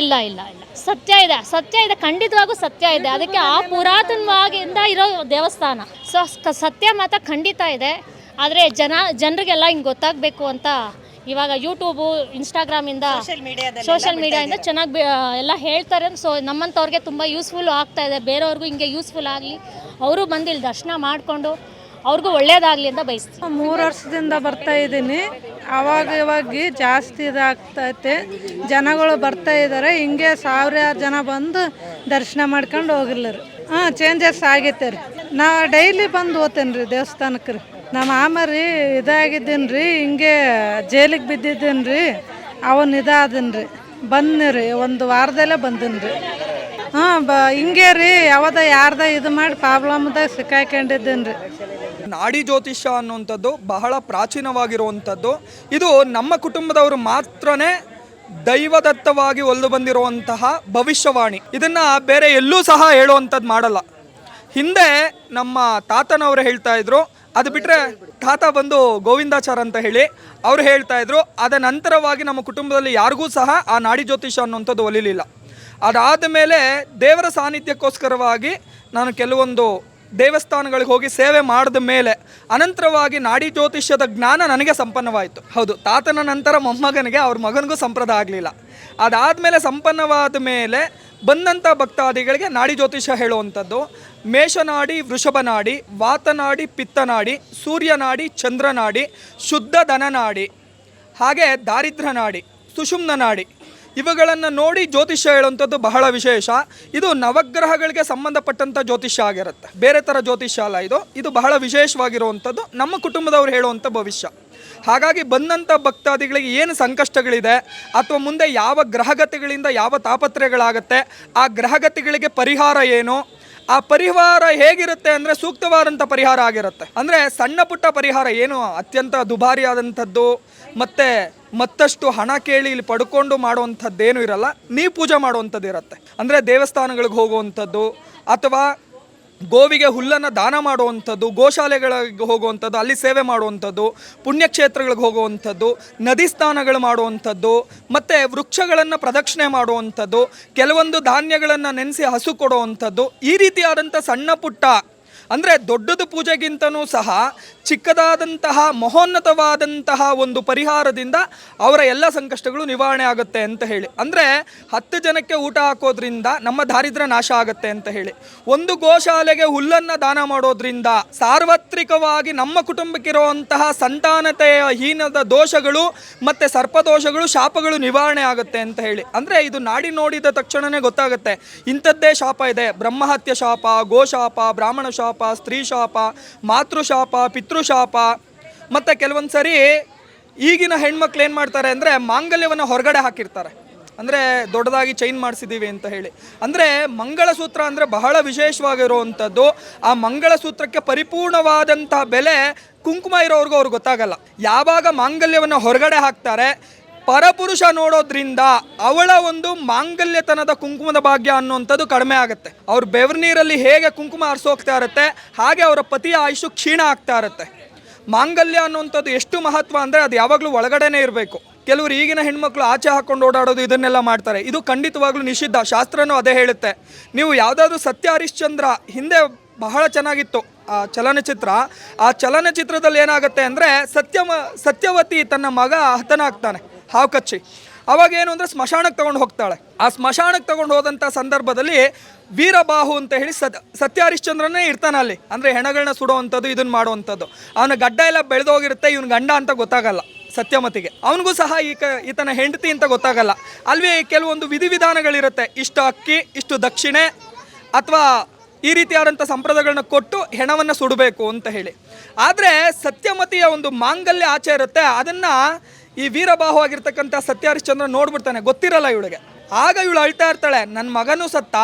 ಇಲ್ಲ ಇಲ್ಲ ಇಲ್ಲ. ಸತ್ಯ ಇದೆ ಸತ್ಯ ಇದೆ ಖಂಡಿತವಾಗೂ ಸತ್ಯ ಇದೆ. ಅದಕ್ಕೆ ಆ ಪುರಾತನವಾಗಿಂದ ಇರೋ ದೇವಸ್ಥಾನ. ಸೊ ಸತ್ಯ ಮಾತ್ರ ಖಂಡಿತ ಇದೆ. ಆದರೆ ಜನ ಜನರಿಗೆಲ್ಲ ಹಿಂಗೆ ಗೊತ್ತಾಗಬೇಕು ಅಂತ ಇವಾಗ ಯೂಟ್ಯೂಬು ಇನ್ಸ್ಟಾಗ್ರಾಮಿಂದ ಸೋಷಿಯಲ್ ಮೀಡಿಯಾದಿಂದ ಚೆನ್ನಾಗಿ ಎಲ್ಲ ಹೇಳ್ತಾರೆ. ಸೊ ನಮ್ಮಂಥವ್ರಿಗೆ ತುಂಬ ಯೂಸ್ಫುಲ್ ಆಗ್ತಾ ಇದೆ. ಬೇರೆಯವ್ರಿಗೂ ಹಿಂಗೆ ಯೂಸ್ಫುಲ್ ಆಗಲಿ. ಅವರು ಬಂದು ಇಲ್ಲಿ ದರ್ಶನ ಮಾಡಿಕೊಂಡು ಅವ್ರಿಗೂ ಒಳ್ಳೇದಾಗಲಿ ಅಂತ ಬಯಸ್ತೀನಿ ಮೂರು ವರ್ಷದಿಂದ ಬರ್ತಾ ಇದ್ದೀನಿ. ಅವಾಗ ಇವಾಗ ಜಾಸ್ತಿ ಇದಾಗ್ತೈತೆ. ಜನಗಳು ಬರ್ತಾ ಇದ್ದಾರೆ ಹಿಂಗೆ ಸಾವಿರಾರು ಜನ ಬಂದು ದರ್ಶನ ಮಾಡ್ಕೊಂಡು ಹೋಗಿಲ್ಲರು ಹಾಂ ಚೇಂಜಸ್ ಆಗೈತೆ ರೀ. ನಾ ಡೈಲಿ ಬಂದು ಓದ್ತೇನೆ ರೀ ದೇವಸ್ಥಾನಕ್ಕೆ ರೀ. ನಮ್ಮ ಮಾಮ ರೀ ಇದಾಗಿದ್ದೀನಿ ರೀ. ಹಿಂಗೆ ಜೈಲಿಗೆ ಬಿದ್ದಿದ್ದೀನಿ ರೀ. ಅವನ್ ಇದಾದನ್ ರೀ. ರೀ. ಒಂದು ವಾರದಲ್ಲೇ ಬಂದೀನಿ ರೀ. ಹಾಂ, ಬ, ಹಿಂಗೆ ರೀ. ಯಾವ್ದ ಯಾರ್ದ ಇದು ಮಾಡಿ ಪ್ರಾಬ್ಲಮ್ದಾಗ ಸಿಕ್ಕಾಕೊಂಡಿದ್ದೀನಿ ರೀ. ನಾಡಿ ಜ್ಯೋತಿಷ್ಯ ಅನ್ನುವಂಥದ್ದು ಬಹಳ ಪ್ರಾಚೀನವಾಗಿರುವಂಥದ್ದು. ಇದು ನಮ್ಮ ಕುಟುಂಬದವರು ಮಾತ್ರನೇ ದೈವದತ್ತವಾಗಿ ಒಲ್ದು ಬಂದಿರುವಂತಹ ಭವಿಷ್ಯವಾಣಿ. ಇದನ್ನು ಬೇರೆ ಎಲ್ಲೂ ಸಹ ಹೇಳುವಂಥದ್ದು ಮಾಡಲ್ಲ. ಹಿಂದೆ ನಮ್ಮ ತಾತನವರು ಹೇಳ್ತಾ ಇದ್ರು, ಅದು ಬಿಟ್ಟರೆ ತಾತ ಬಂದು ಗೋವಿಂದಾಚಾರ ಅಂತ ಹೇಳಿ ಅವ್ರು ಹೇಳ್ತಾ ಇದ್ರು, ಅದ ನಂತರವಾಗಿ ನಮ್ಮ ಕುಟುಂಬದಲ್ಲಿ ಯಾರಿಗೂ ಸಹ ಆ ನಾಡಿ ಜ್ಯೋತಿಷ್ಯ ಅನ್ನುವಂಥದ್ದು ಒಲಿಲಿಲ್ಲ. ಅದಾದ ಮೇಲೆ ದೇವರ ಸಾನ್ನಿಧ್ಯಕ್ಕೋಸ್ಕರವಾಗಿ ನಾನು ಕೆಲವೊಂದು ದೇವಸ್ಥಾನಗಳಿಗೆ ಹೋಗಿ ಸೇವೆ ಮಾಡಿದ ಮೇಲೆ ಅನಂತರವಾಗಿ ನಾಡಿ ಜ್ಯೋತಿಷ್ಯದ ಜ್ಞಾನ ನನಗೆ ಸಂಪನ್ನವಾಯಿತು. ಹೌದು, ತಾತನ ನಂತರ ಮೊಮ್ಮಗನಿಗೆ ಅವ್ರ ಮಗನಿಗೂ ಸಂಪ್ರದ ಆಗಲಿಲ್ಲ. ಅದಾದಮೇಲೆ ಸಂಪನ್ನವಾದ ಮೇಲೆ ಬಂದಂಥ ಭಕ್ತಾದಿಗಳಿಗೆ ನಾಡಿ ಜ್ಯೋತಿಷ್ಯ ಹೇಳುವಂಥದ್ದು. ಮೇಷನಾಡಿ ವೃಷಭನಾಡಿ ವಾತನಾಡಿ ಪಿತ್ತನಾಡಿ ಸೂರ್ಯನಾಡಿ ಚಂದ್ರನಾಡಿ ಶುದ್ಧ ಧನನಾಡಿ ಹಾಗೆ ದಾರಿದ್ರ್ಯನಾಡಿ ಸುಷುಮ್ನ ನಾಡಿ ಇವುಗಳನ್ನು ನೋಡಿ ಜ್ಯೋತಿಷ್ಯ ಹೇಳುವಂಥದ್ದು ಬಹಳ ವಿಶೇಷ. ಇದು ನವಗ್ರಹಗಳಿಗೆ ಸಂಬಂಧಪಟ್ಟಂಥ ಜ್ಯೋತಿಷ್ಯ ಆಗಿರುತ್ತೆ. ಬೇರೆ ಥರ ಜ್ಯೋತಿಷ್ಯ ಅಲ್ಲ ಇದು. ಇದು ಬಹಳ ವಿಶೇಷವಾಗಿರುವಂಥದ್ದು. ನಮ್ಮ ಕುಟುಂಬದವರು ಹೇಳುವಂಥ ಭವಿಷ್ಯ. ಹಾಗಾಗಿ ಬಂದಂಥ ಭಕ್ತಾದಿಗಳಿಗೆ ಏನು ಸಂಕಷ್ಟಗಳಿದೆ, ಅಥವಾ ಮುಂದೆ ಯಾವ ಗ್ರಹಗತಿಗಳಿಂದ ಯಾವ ತಾಪತ್ರಯಗಳಾಗುತ್ತೆ, ಆ ಗ್ರಹಗತಿಗಳಿಗೆ ಪರಿಹಾರ ಏನು, ಆ ಪರಿಹಾರ ಹೇಗಿರುತ್ತೆ ಅಂದರೆ ಸೂಕ್ತವಾದಂಥ ಪರಿಹಾರ ಆಗಿರುತ್ತೆ. ಅಂದರೆ ಸಣ್ಣ ಪುಟ್ಟ ಪರಿಹಾರ ಏನು? ಅತ್ಯಂತ ದುಬಾರಿಯಾದಂಥದ್ದು, ಮತ್ತು ಮತ್ತಷ್ಟು ಹಣ ಕೇಳಿ ಇಲ್ಲಿ ಪಡ್ಕೊಂಡು ಮಾಡುವಂಥದ್ದೇನು ಇರಲ್ಲ. ನೀ ಪೂಜೆ ಮಾಡುವಂಥದ್ದು ಇರುತ್ತೆ. ಅಂದರೆ ದೇವಸ್ಥಾನಗಳಿಗೆ ಹೋಗುವಂಥದ್ದು, ಅಥವಾ ಗೋವಿಗೆ ಹುಲ್ಲನ್ನು ದಾನ ಮಾಡುವಂಥದ್ದು, ಗೋಶಾಲೆಗಳಿಗೆ ಹೋಗುವಂಥದ್ದು, ಅಲ್ಲಿ ಸೇವೆ ಮಾಡುವಂಥದ್ದು, ಪುಣ್ಯಕ್ಷೇತ್ರಗಳಿಗೆ ಹೋಗುವಂಥದ್ದು, ನದಿ ಸ್ಥಾನಗಳು ಮಾಡುವಂಥದ್ದು, ಮತ್ತು ವೃಕ್ಷಗಳನ್ನು ಪ್ರದಕ್ಷಿಣೆ ಮಾಡುವಂಥದ್ದು, ಕೆಲವೊಂದು ಧಾನ್ಯಗಳನ್ನು ನೆನೆಸಿ ಹಸು ಕೊಡುವಂಥದ್ದು, ಈ ರೀತಿಯಾದಂಥ ಸಣ್ಣ ಪುಟ್ಟ ಅಂದರೆ ದೊಡ್ಡದು ಪೂಜೆಗಿಂತನೂ ಸಹ ಚಿಕ್ಕದಾದಂತಹ ಮಹೋನ್ನತವಾದಂತಹ ಒಂದು ಪರಿಹಾರದಿಂದ ಅವರ ಎಲ್ಲ ಸಂಕಷ್ಟಗಳು ನಿವಾರಣೆ ಆಗುತ್ತೆ ಅಂತ ಹೇಳಿ. ಅಂದರೆ ಹತ್ತು ಜನಕ್ಕೆ ಊಟ ಹಾಕೋದ್ರಿಂದ ನಮ್ಮ ದಾರಿದ್ರ್ಯ ನಾಶ ಆಗುತ್ತೆ ಅಂತ ಹೇಳಿ. ಒಂದು ಗೋಶಾಲೆಗೆ ಹುಲ್ಲನ್ನು ದಾನ ಮಾಡೋದ್ರಿಂದ ಸಾರ್ವತ್ರಿಕವಾಗಿ ನಮ್ಮ ಕುಟುಂಬಕ್ಕಿರುವಂತಹ ಸಂತಾನತೆಯ ಹೀನದ ದೋಷಗಳು ಮತ್ತು ಸರ್ಪದೋಷಗಳು, ಶಾಪಗಳು ನಿವಾರಣೆ ಆಗುತ್ತೆ ಅಂತ ಹೇಳಿ. ಅಂದರೆ ಇದು ನಾಡಿ ನೋಡಿದ ತಕ್ಷಣವೇ ಗೊತ್ತಾಗುತ್ತೆ. ಇಂಥದ್ದೇ ಶಾಪ ಇದೆ. ಬ್ರಹ್ಮಹತ್ಯ ಶಾಪ, ಗೋಶಾಪ, ಬ್ರಾಹ್ಮಣ ಶಾಪ ಸ್ತ್ರೀ ಶಾಪ ಮಾತೃಶಾಪ ಪಿತೃಶಾಪ ಮತ್ತು ಕೆಲವೊಂದು ಸರಿ ಈಗಿನ ಹೆಣ್ಮಕ್ಳು ಏನು ಮಾಡ್ತಾರೆ ಅಂದರೆ ಮಾಂಗಲ್ಯವನ್ನು ಹೊರಗಡೆ ಹಾಕಿರ್ತಾರೆ. ಅಂದರೆ ದೊಡ್ಡದಾಗಿ ಚೈನ್ ಮಾಡಿಸಿದ್ದೀವಿ ಅಂತ ಹೇಳಿ. ಅಂದರೆ ಮಂಗಳಸೂತ್ರ ಅಂದರೆ ಬಹಳ ವಿಶೇಷವಾಗಿರುವಂಥದ್ದು. ಆ ಮಂಗಳಸೂತ್ರಕ್ಕೆ ಪರಿಪೂರ್ಣವಾದಂಥ ಬೆಲೆ ಕುಂಕುಮ ಇರೋವ್ರಿಗೂ ಅವ್ರಿಗೆ ಗೊತ್ತಾಗಲ್ಲ. ಯಾವಾಗ ಮಾಂಗಲ್ಯವನ್ನು ಹೊರಗಡೆ ಹಾಕ್ತಾರೆ ಪರಪುರುಷ ನೋಡೋದ್ರಿಂದ ಅವಳ ಒಂದು ಮಾಂಗಲ್ಯತನದ ಕುಂಕುಮದ ಭಾಗ್ಯ ಅನ್ನುವಂಥದ್ದು ಕಡಿಮೆ ಆಗುತ್ತೆ. ಅವ್ರ ಬೆವರು ನೀರಲ್ಲಿ ಹೇಗೆ ಕುಂಕುಮ ಹರಿಸೋಗ್ತಾ ಇರುತ್ತೆ, ಹಾಗೆ ಅವರ ಪತಿಯ ಆಯುಷು ಕ್ಷೀಣ ಆಗ್ತಾ ಇರುತ್ತೆ. ಮಾಂಗಲ್ಯ ಅನ್ನುವಂಥದ್ದು ಎಷ್ಟು ಮಹತ್ವ ಅಂದರೆ ಅದು ಯಾವಾಗಲೂ ಒಳಗಡೆನೇ ಇರಬೇಕು. ಕೆಲವರು ಈಗಿನ ಹೆಣ್ಮಕ್ಳು ಆಚೆ ಹಾಕೊಂಡು ಓಡಾಡೋದು ಇದನ್ನೆಲ್ಲ ಮಾಡ್ತಾರೆ. ಇದು ಖಂಡಿತವಾಗ್ಲೂ ನಿಷಿದ್ಧ. ಶಾಸ್ತ್ರನೂ ಅದೇ ಹೇಳುತ್ತೆ. ನೀವು ಯಾವುದಾದ್ರೂ ಸತ್ಯ ಹರಿಶ್ಚಂದ್ರ ಹಿಂದೆ ಬಹಳ ಚೆನ್ನಾಗಿತ್ತು, ಆ ಚಲನಚಿತ್ರ. ಆ ಚಲನಚಿತ್ರದಲ್ಲಿ ಏನಾಗುತ್ತೆ ಅಂದರೆ ಸತ್ಯಮ ಸತ್ಯವತಿ ತನ್ನ ಮಗ ಹತನಾಗ್ತಾನೆ. ಹಾವು ಕಚ್ಚಿ ಅವಾಗ ಏನು ಅಂದರೆ ಸ್ಮಶಾನಕ್ಕೆ ತಗೊಂಡು ಹೋಗ್ತಾಳೆ. ಆ ಸ್ಮಶಾನಕ್ಕೆ ತಗೊಂಡು ಹೋದಂಥ ಸಂದರ್ಭದಲ್ಲಿ ವೀರಬಾಹು ಅಂತ ಹೇಳಿ ಸತ್ ಸತ್ಯ ಹರಿಶ್ಚಂದ್ರನೇ ಇರ್ತಾನೆ ಅಲ್ಲಿ. ಅಂದರೆ ಹೆಣಗಳನ್ನ ಸುಡುವಂಥದ್ದು ಇದನ್ನು ಮಾಡುವಂಥದ್ದು. ಅವನ ಗಡ್ಡ ಎಲ್ಲ ಬೆಳೆದೋಗಿರುತ್ತೆ, ಇವನು ಗಂಡ ಅಂತ ಗೊತ್ತಾಗಲ್ಲ ಸತ್ಯಮತಿಗೆ. ಅವನಿಗೂ ಸಹ ಈ ಕ ಈತನ ಹೆಂಡತಿ ಅಂತ ಗೊತ್ತಾಗಲ್ಲ. ಅಲ್ಲಿ ಕೆಲವೊಂದು ವಿಧಿವಿಧಾನಗಳಿರುತ್ತೆ. ಇಷ್ಟು ಅಕ್ಕಿ, ಇಷ್ಟು ದಕ್ಷಿಣೆ, ಅಥವಾ ಈ ರೀತಿಯಾದಂಥ ಸಂಪ್ರದಾಯಗಳನ್ನ ಕೊಟ್ಟು ಹೆಣವನ್ನು ಸುಡಬೇಕು ಅಂತ ಹೇಳಿ. ಆದರೆ ಸತ್ಯಮತಿಯ ಒಂದು ಮಾಂಗಲ್ಯ ಆಚೆ ಇರುತ್ತೆ. ಅದನ್ನು ಈ ವೀರಬಾಹು ಆಗಿರ್ತಕ್ಕಂಥ ಸತ್ಯ ಹರಿಶ್ಚಂದ್ರ ನೋಡ್ಬಿಡ್ತಾನೆ, ಗೊತ್ತಿರಲ್ಲ ಇವಳಿಗೆ. ಆಗ ಇವಳು ಅಳ್ತಾ ಇರ್ತಾಳೆ ನನ್ನ ಮಗನೂ ಸತ್ತ?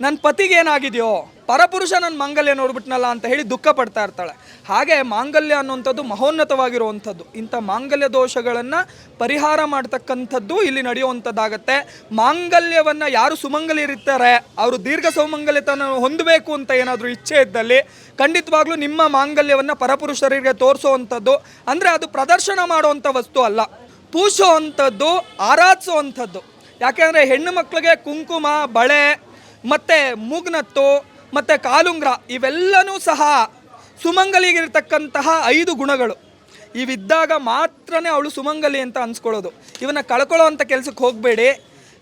ನನ್ನ ಪತಿಗೆ ಏನಾಗಿದೆಯೋ ಪರಪುರುಷ ನನ್ನ ಮಾಂಗಲ್ಯ ನೋಡ್ಬಿಟ್ನಲ್ಲ ಅಂತ ಹೇಳಿ ದುಃಖ ಪಡ್ತಾ ಇರ್ತಾಳೆ. ಹಾಗೆ ಮಾಂಗಲ್ಯ ಅನ್ನುವಂಥದ್ದು ಮಹೋನ್ನತವಾಗಿರುವಂಥದ್ದು. ಇಂಥ ಮಾಂಗಲ್ಯ ದೋಷಗಳನ್ನು ಪರಿಹಾರ ಮಾಡ್ತಕ್ಕಂಥದ್ದು ಇಲ್ಲಿ ನಡೆಯುವಂಥದ್ದಾಗತ್ತೆ. ಮಾಂಗಲ್ಯವನ್ನು ಯಾರು ಸುಮಂಗಲಿರಿರ್ತಾರೆ, ಅವರು ದೀರ್ಘ ಸೌಮಂಗಲ್ಯತನ ಹೊಂದಬೇಕು ಅಂತ ಏನಾದರೂ ಇಚ್ಛೆ ಇದ್ದಲ್ಲಿ ಖಂಡಿತವಾಗ್ಲೂ ನಿಮ್ಮ ಮಾಂಗಲ್ಯವನ್ನು ಪರಪುರುಷರಿಗೆ ತೋರಿಸುವಂಥದ್ದು. ಅಂದರೆ ಅದು ಪ್ರದರ್ಶನ ಮಾಡುವಂಥ ವಸ್ತು ಅಲ್ಲ. ಪೂಜಿಸುವಂಥದ್ದು ಆರಾಧಿಸುವಂಥದ್ದು. ಯಾಕೆಂದರೆ ಹೆಣ್ಣು ಮಕ್ಕಳಿಗೆ ಕುಂಕುಮ, ಬಳೆ, ಮತ್ತು ಮೂಗ್ನತ್ತು ಮತ್ತು ಕಾಲುಂಗ್ರ ಇವೆಲ್ಲನೂ ಸಹ ಸುಮಂಗಲಿಗಿರ್ತಕ್ಕಂತಹ ಐದು ಗುಣಗಳು. ಇವಿದ್ದಾಗ ಮಾತ್ರನೇ ಅವಳು ಸುಮಂಗಲಿ ಅಂತ ಅನ್ಸ್ಕೊಳ್ಳೋದು. ಇವನ್ನ ಕಳ್ಕೊಳ್ಳೋ ಅಂತ ಕೆಲಸಕ್ಕೆ ಹೋಗಬೇಡಿ.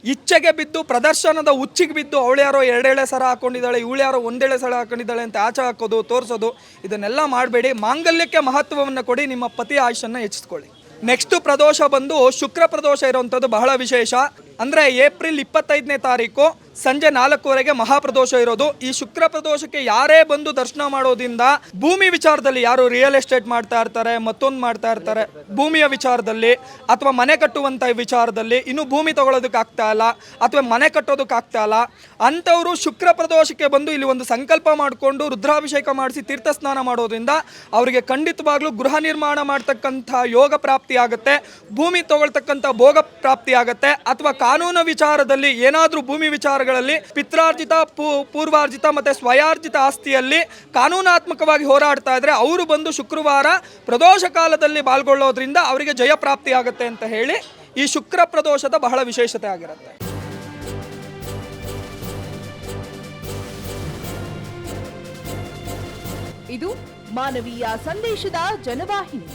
ಇಚ್ಛೆಗೆ ಬಿದ್ದು, ಪ್ರದರ್ಶನದ ಉಚ್ಚಿಗೆ ಬಿದ್ದು ಅವಳು ಯಾರೋ ಎರಡೆಳೆ ಸರ ಹಾಕೊಂಡಿದ್ದಾಳೆ, ಇವಳು ಯಾರೋ ಒಂದೆಳೆ ಸರ ಹಾಕೊಂಡಿದ್ದಾಳೆ ಅಂತ ಆಚೆ ಹಾಕೋದು, ತೋರಿಸೋದು, ಇದನ್ನೆಲ್ಲ ಮಾಡಬೇಡಿ. ಮಾಂಗಲ್ಯಕ್ಕೆ ಮಹತ್ವವನ್ನು ಕೊಡಿ, ನಿಮ್ಮ ಪತಿ ಆಯುಷನ್ನು ಹೆಚ್ಚಿಸ್ಕೊಳ್ಳಿ. ನೆಕ್ಸ್ಟ್ ಪ್ರದೋಷ ಬಂದು ಶುಕ್ರ ಪ್ರದೋಷ ಇರುವಂಥದ್ದು ಬಹಳ ವಿಶೇಷ. ಅಂದರೆ ಏಪ್ರಿಲ್ ಇಪ್ಪತ್ತೈದನೇ ತಾರೀಕು ಸಂಜೆ ನಾಲ್ಕುವರೆಗೆ ಮಹಾಪ್ರದೋಷ ಇರೋದು. ಈ ಶುಕ್ರ ಪ್ರದೋಷಕ್ಕೆ ಯಾರೇ ಬಂದು ದರ್ಶನ ಮಾಡೋದ್ರಿಂದ ಭೂಮಿ ವಿಚಾರದಲ್ಲಿ ಯಾರು ರಿಯಲ್ ಎಸ್ಟೇಟ್ ಮಾಡ್ತಾ ಇರ್ತಾರೆ, ಮತ್ತೊಂದು ಮಾಡ್ತಾ ಇರ್ತಾರೆ, ಭೂಮಿಯ ವಿಚಾರದಲ್ಲಿ ಅಥವಾ ಮನೆ ಕಟ್ಟುವಂಥ ವಿಚಾರದಲ್ಲಿ ಇನ್ನೂ ಭೂಮಿ ತಗೊಳ್ಳೋದಕ್ಕೆ ಆಗ್ತಾ ಇಲ್ಲ ಅಥವಾ ಮನೆ ಕಟ್ಟೋದಕ್ಕೆ ಆಗ್ತಾ ಇಲ್ಲ. ಅಂಥವರು ಶುಕ್ರ ಪ್ರದೋಷಕ್ಕೆ ಬಂದು ಇಲ್ಲಿ ಒಂದು ಸಂಕಲ್ಪ ಮಾಡಿಕೊಂಡು ರುದ್ರಾಭಿಷೇಕ ಮಾಡಿಸಿ ತೀರ್ಥ ಸ್ನಾನ ಮಾಡೋದ್ರಿಂದ ಅವರಿಗೆ ಖಂಡಿತವಾಗ್ಲೂ ಗೃಹ ನಿರ್ಮಾಣ ಮಾಡ್ತಕ್ಕಂಥ ಯೋಗ ಪ್ರಾಪ್ತಿ ಆಗುತ್ತೆ. ಭೂಮಿ ತಗೊಳ್ತಕ್ಕಂಥ ಭೋಗ ಪ್ರಾಪ್ತಿ ಆಗುತ್ತೆ. ಅಥವಾ ಕಾನೂನು ವಿಚಾರದಲ್ಲಿ, ಏನಾದರೂ ಭೂಮಿ ವಿಚಾರಗಳಲ್ಲಿ, ಪಿತ್ರಾರ್ಜಿತ ಪೂರ್ವಾರ್ಜಿತ ಮತ್ತು ಸ್ವಯಾರ್ಜಿತ ಆಸ್ತಿಯಲ್ಲಿ ಕಾನೂನಾತ್ಮಕವಾಗಿ ಹೋರಾಡ್ತಾ ಇದ್ದರೆ ಅವರು ಬಂದು ಶುಕ್ರವಾರ ಪ್ರದೋಷ ಕಾಲದಲ್ಲಿ ಪಾಲ್ಗೊಳ್ಳೋದ್ರಿಂದ ಅವರಿಗೆ ಜಯ ಪ್ರಾಪ್ತಿ ಆಗುತ್ತೆ ಅಂತ ಹೇಳಿ ಈ ಶುಕ್ರ ಪ್ರದೋಷದ ಬಹಳ ವಿಶೇಷತೆ ಆಗಿರುತ್ತೆ. ಇದು ಮಾನವೀಯ ಸಂದೇಶದ ಜನವಾಹಿನಿ.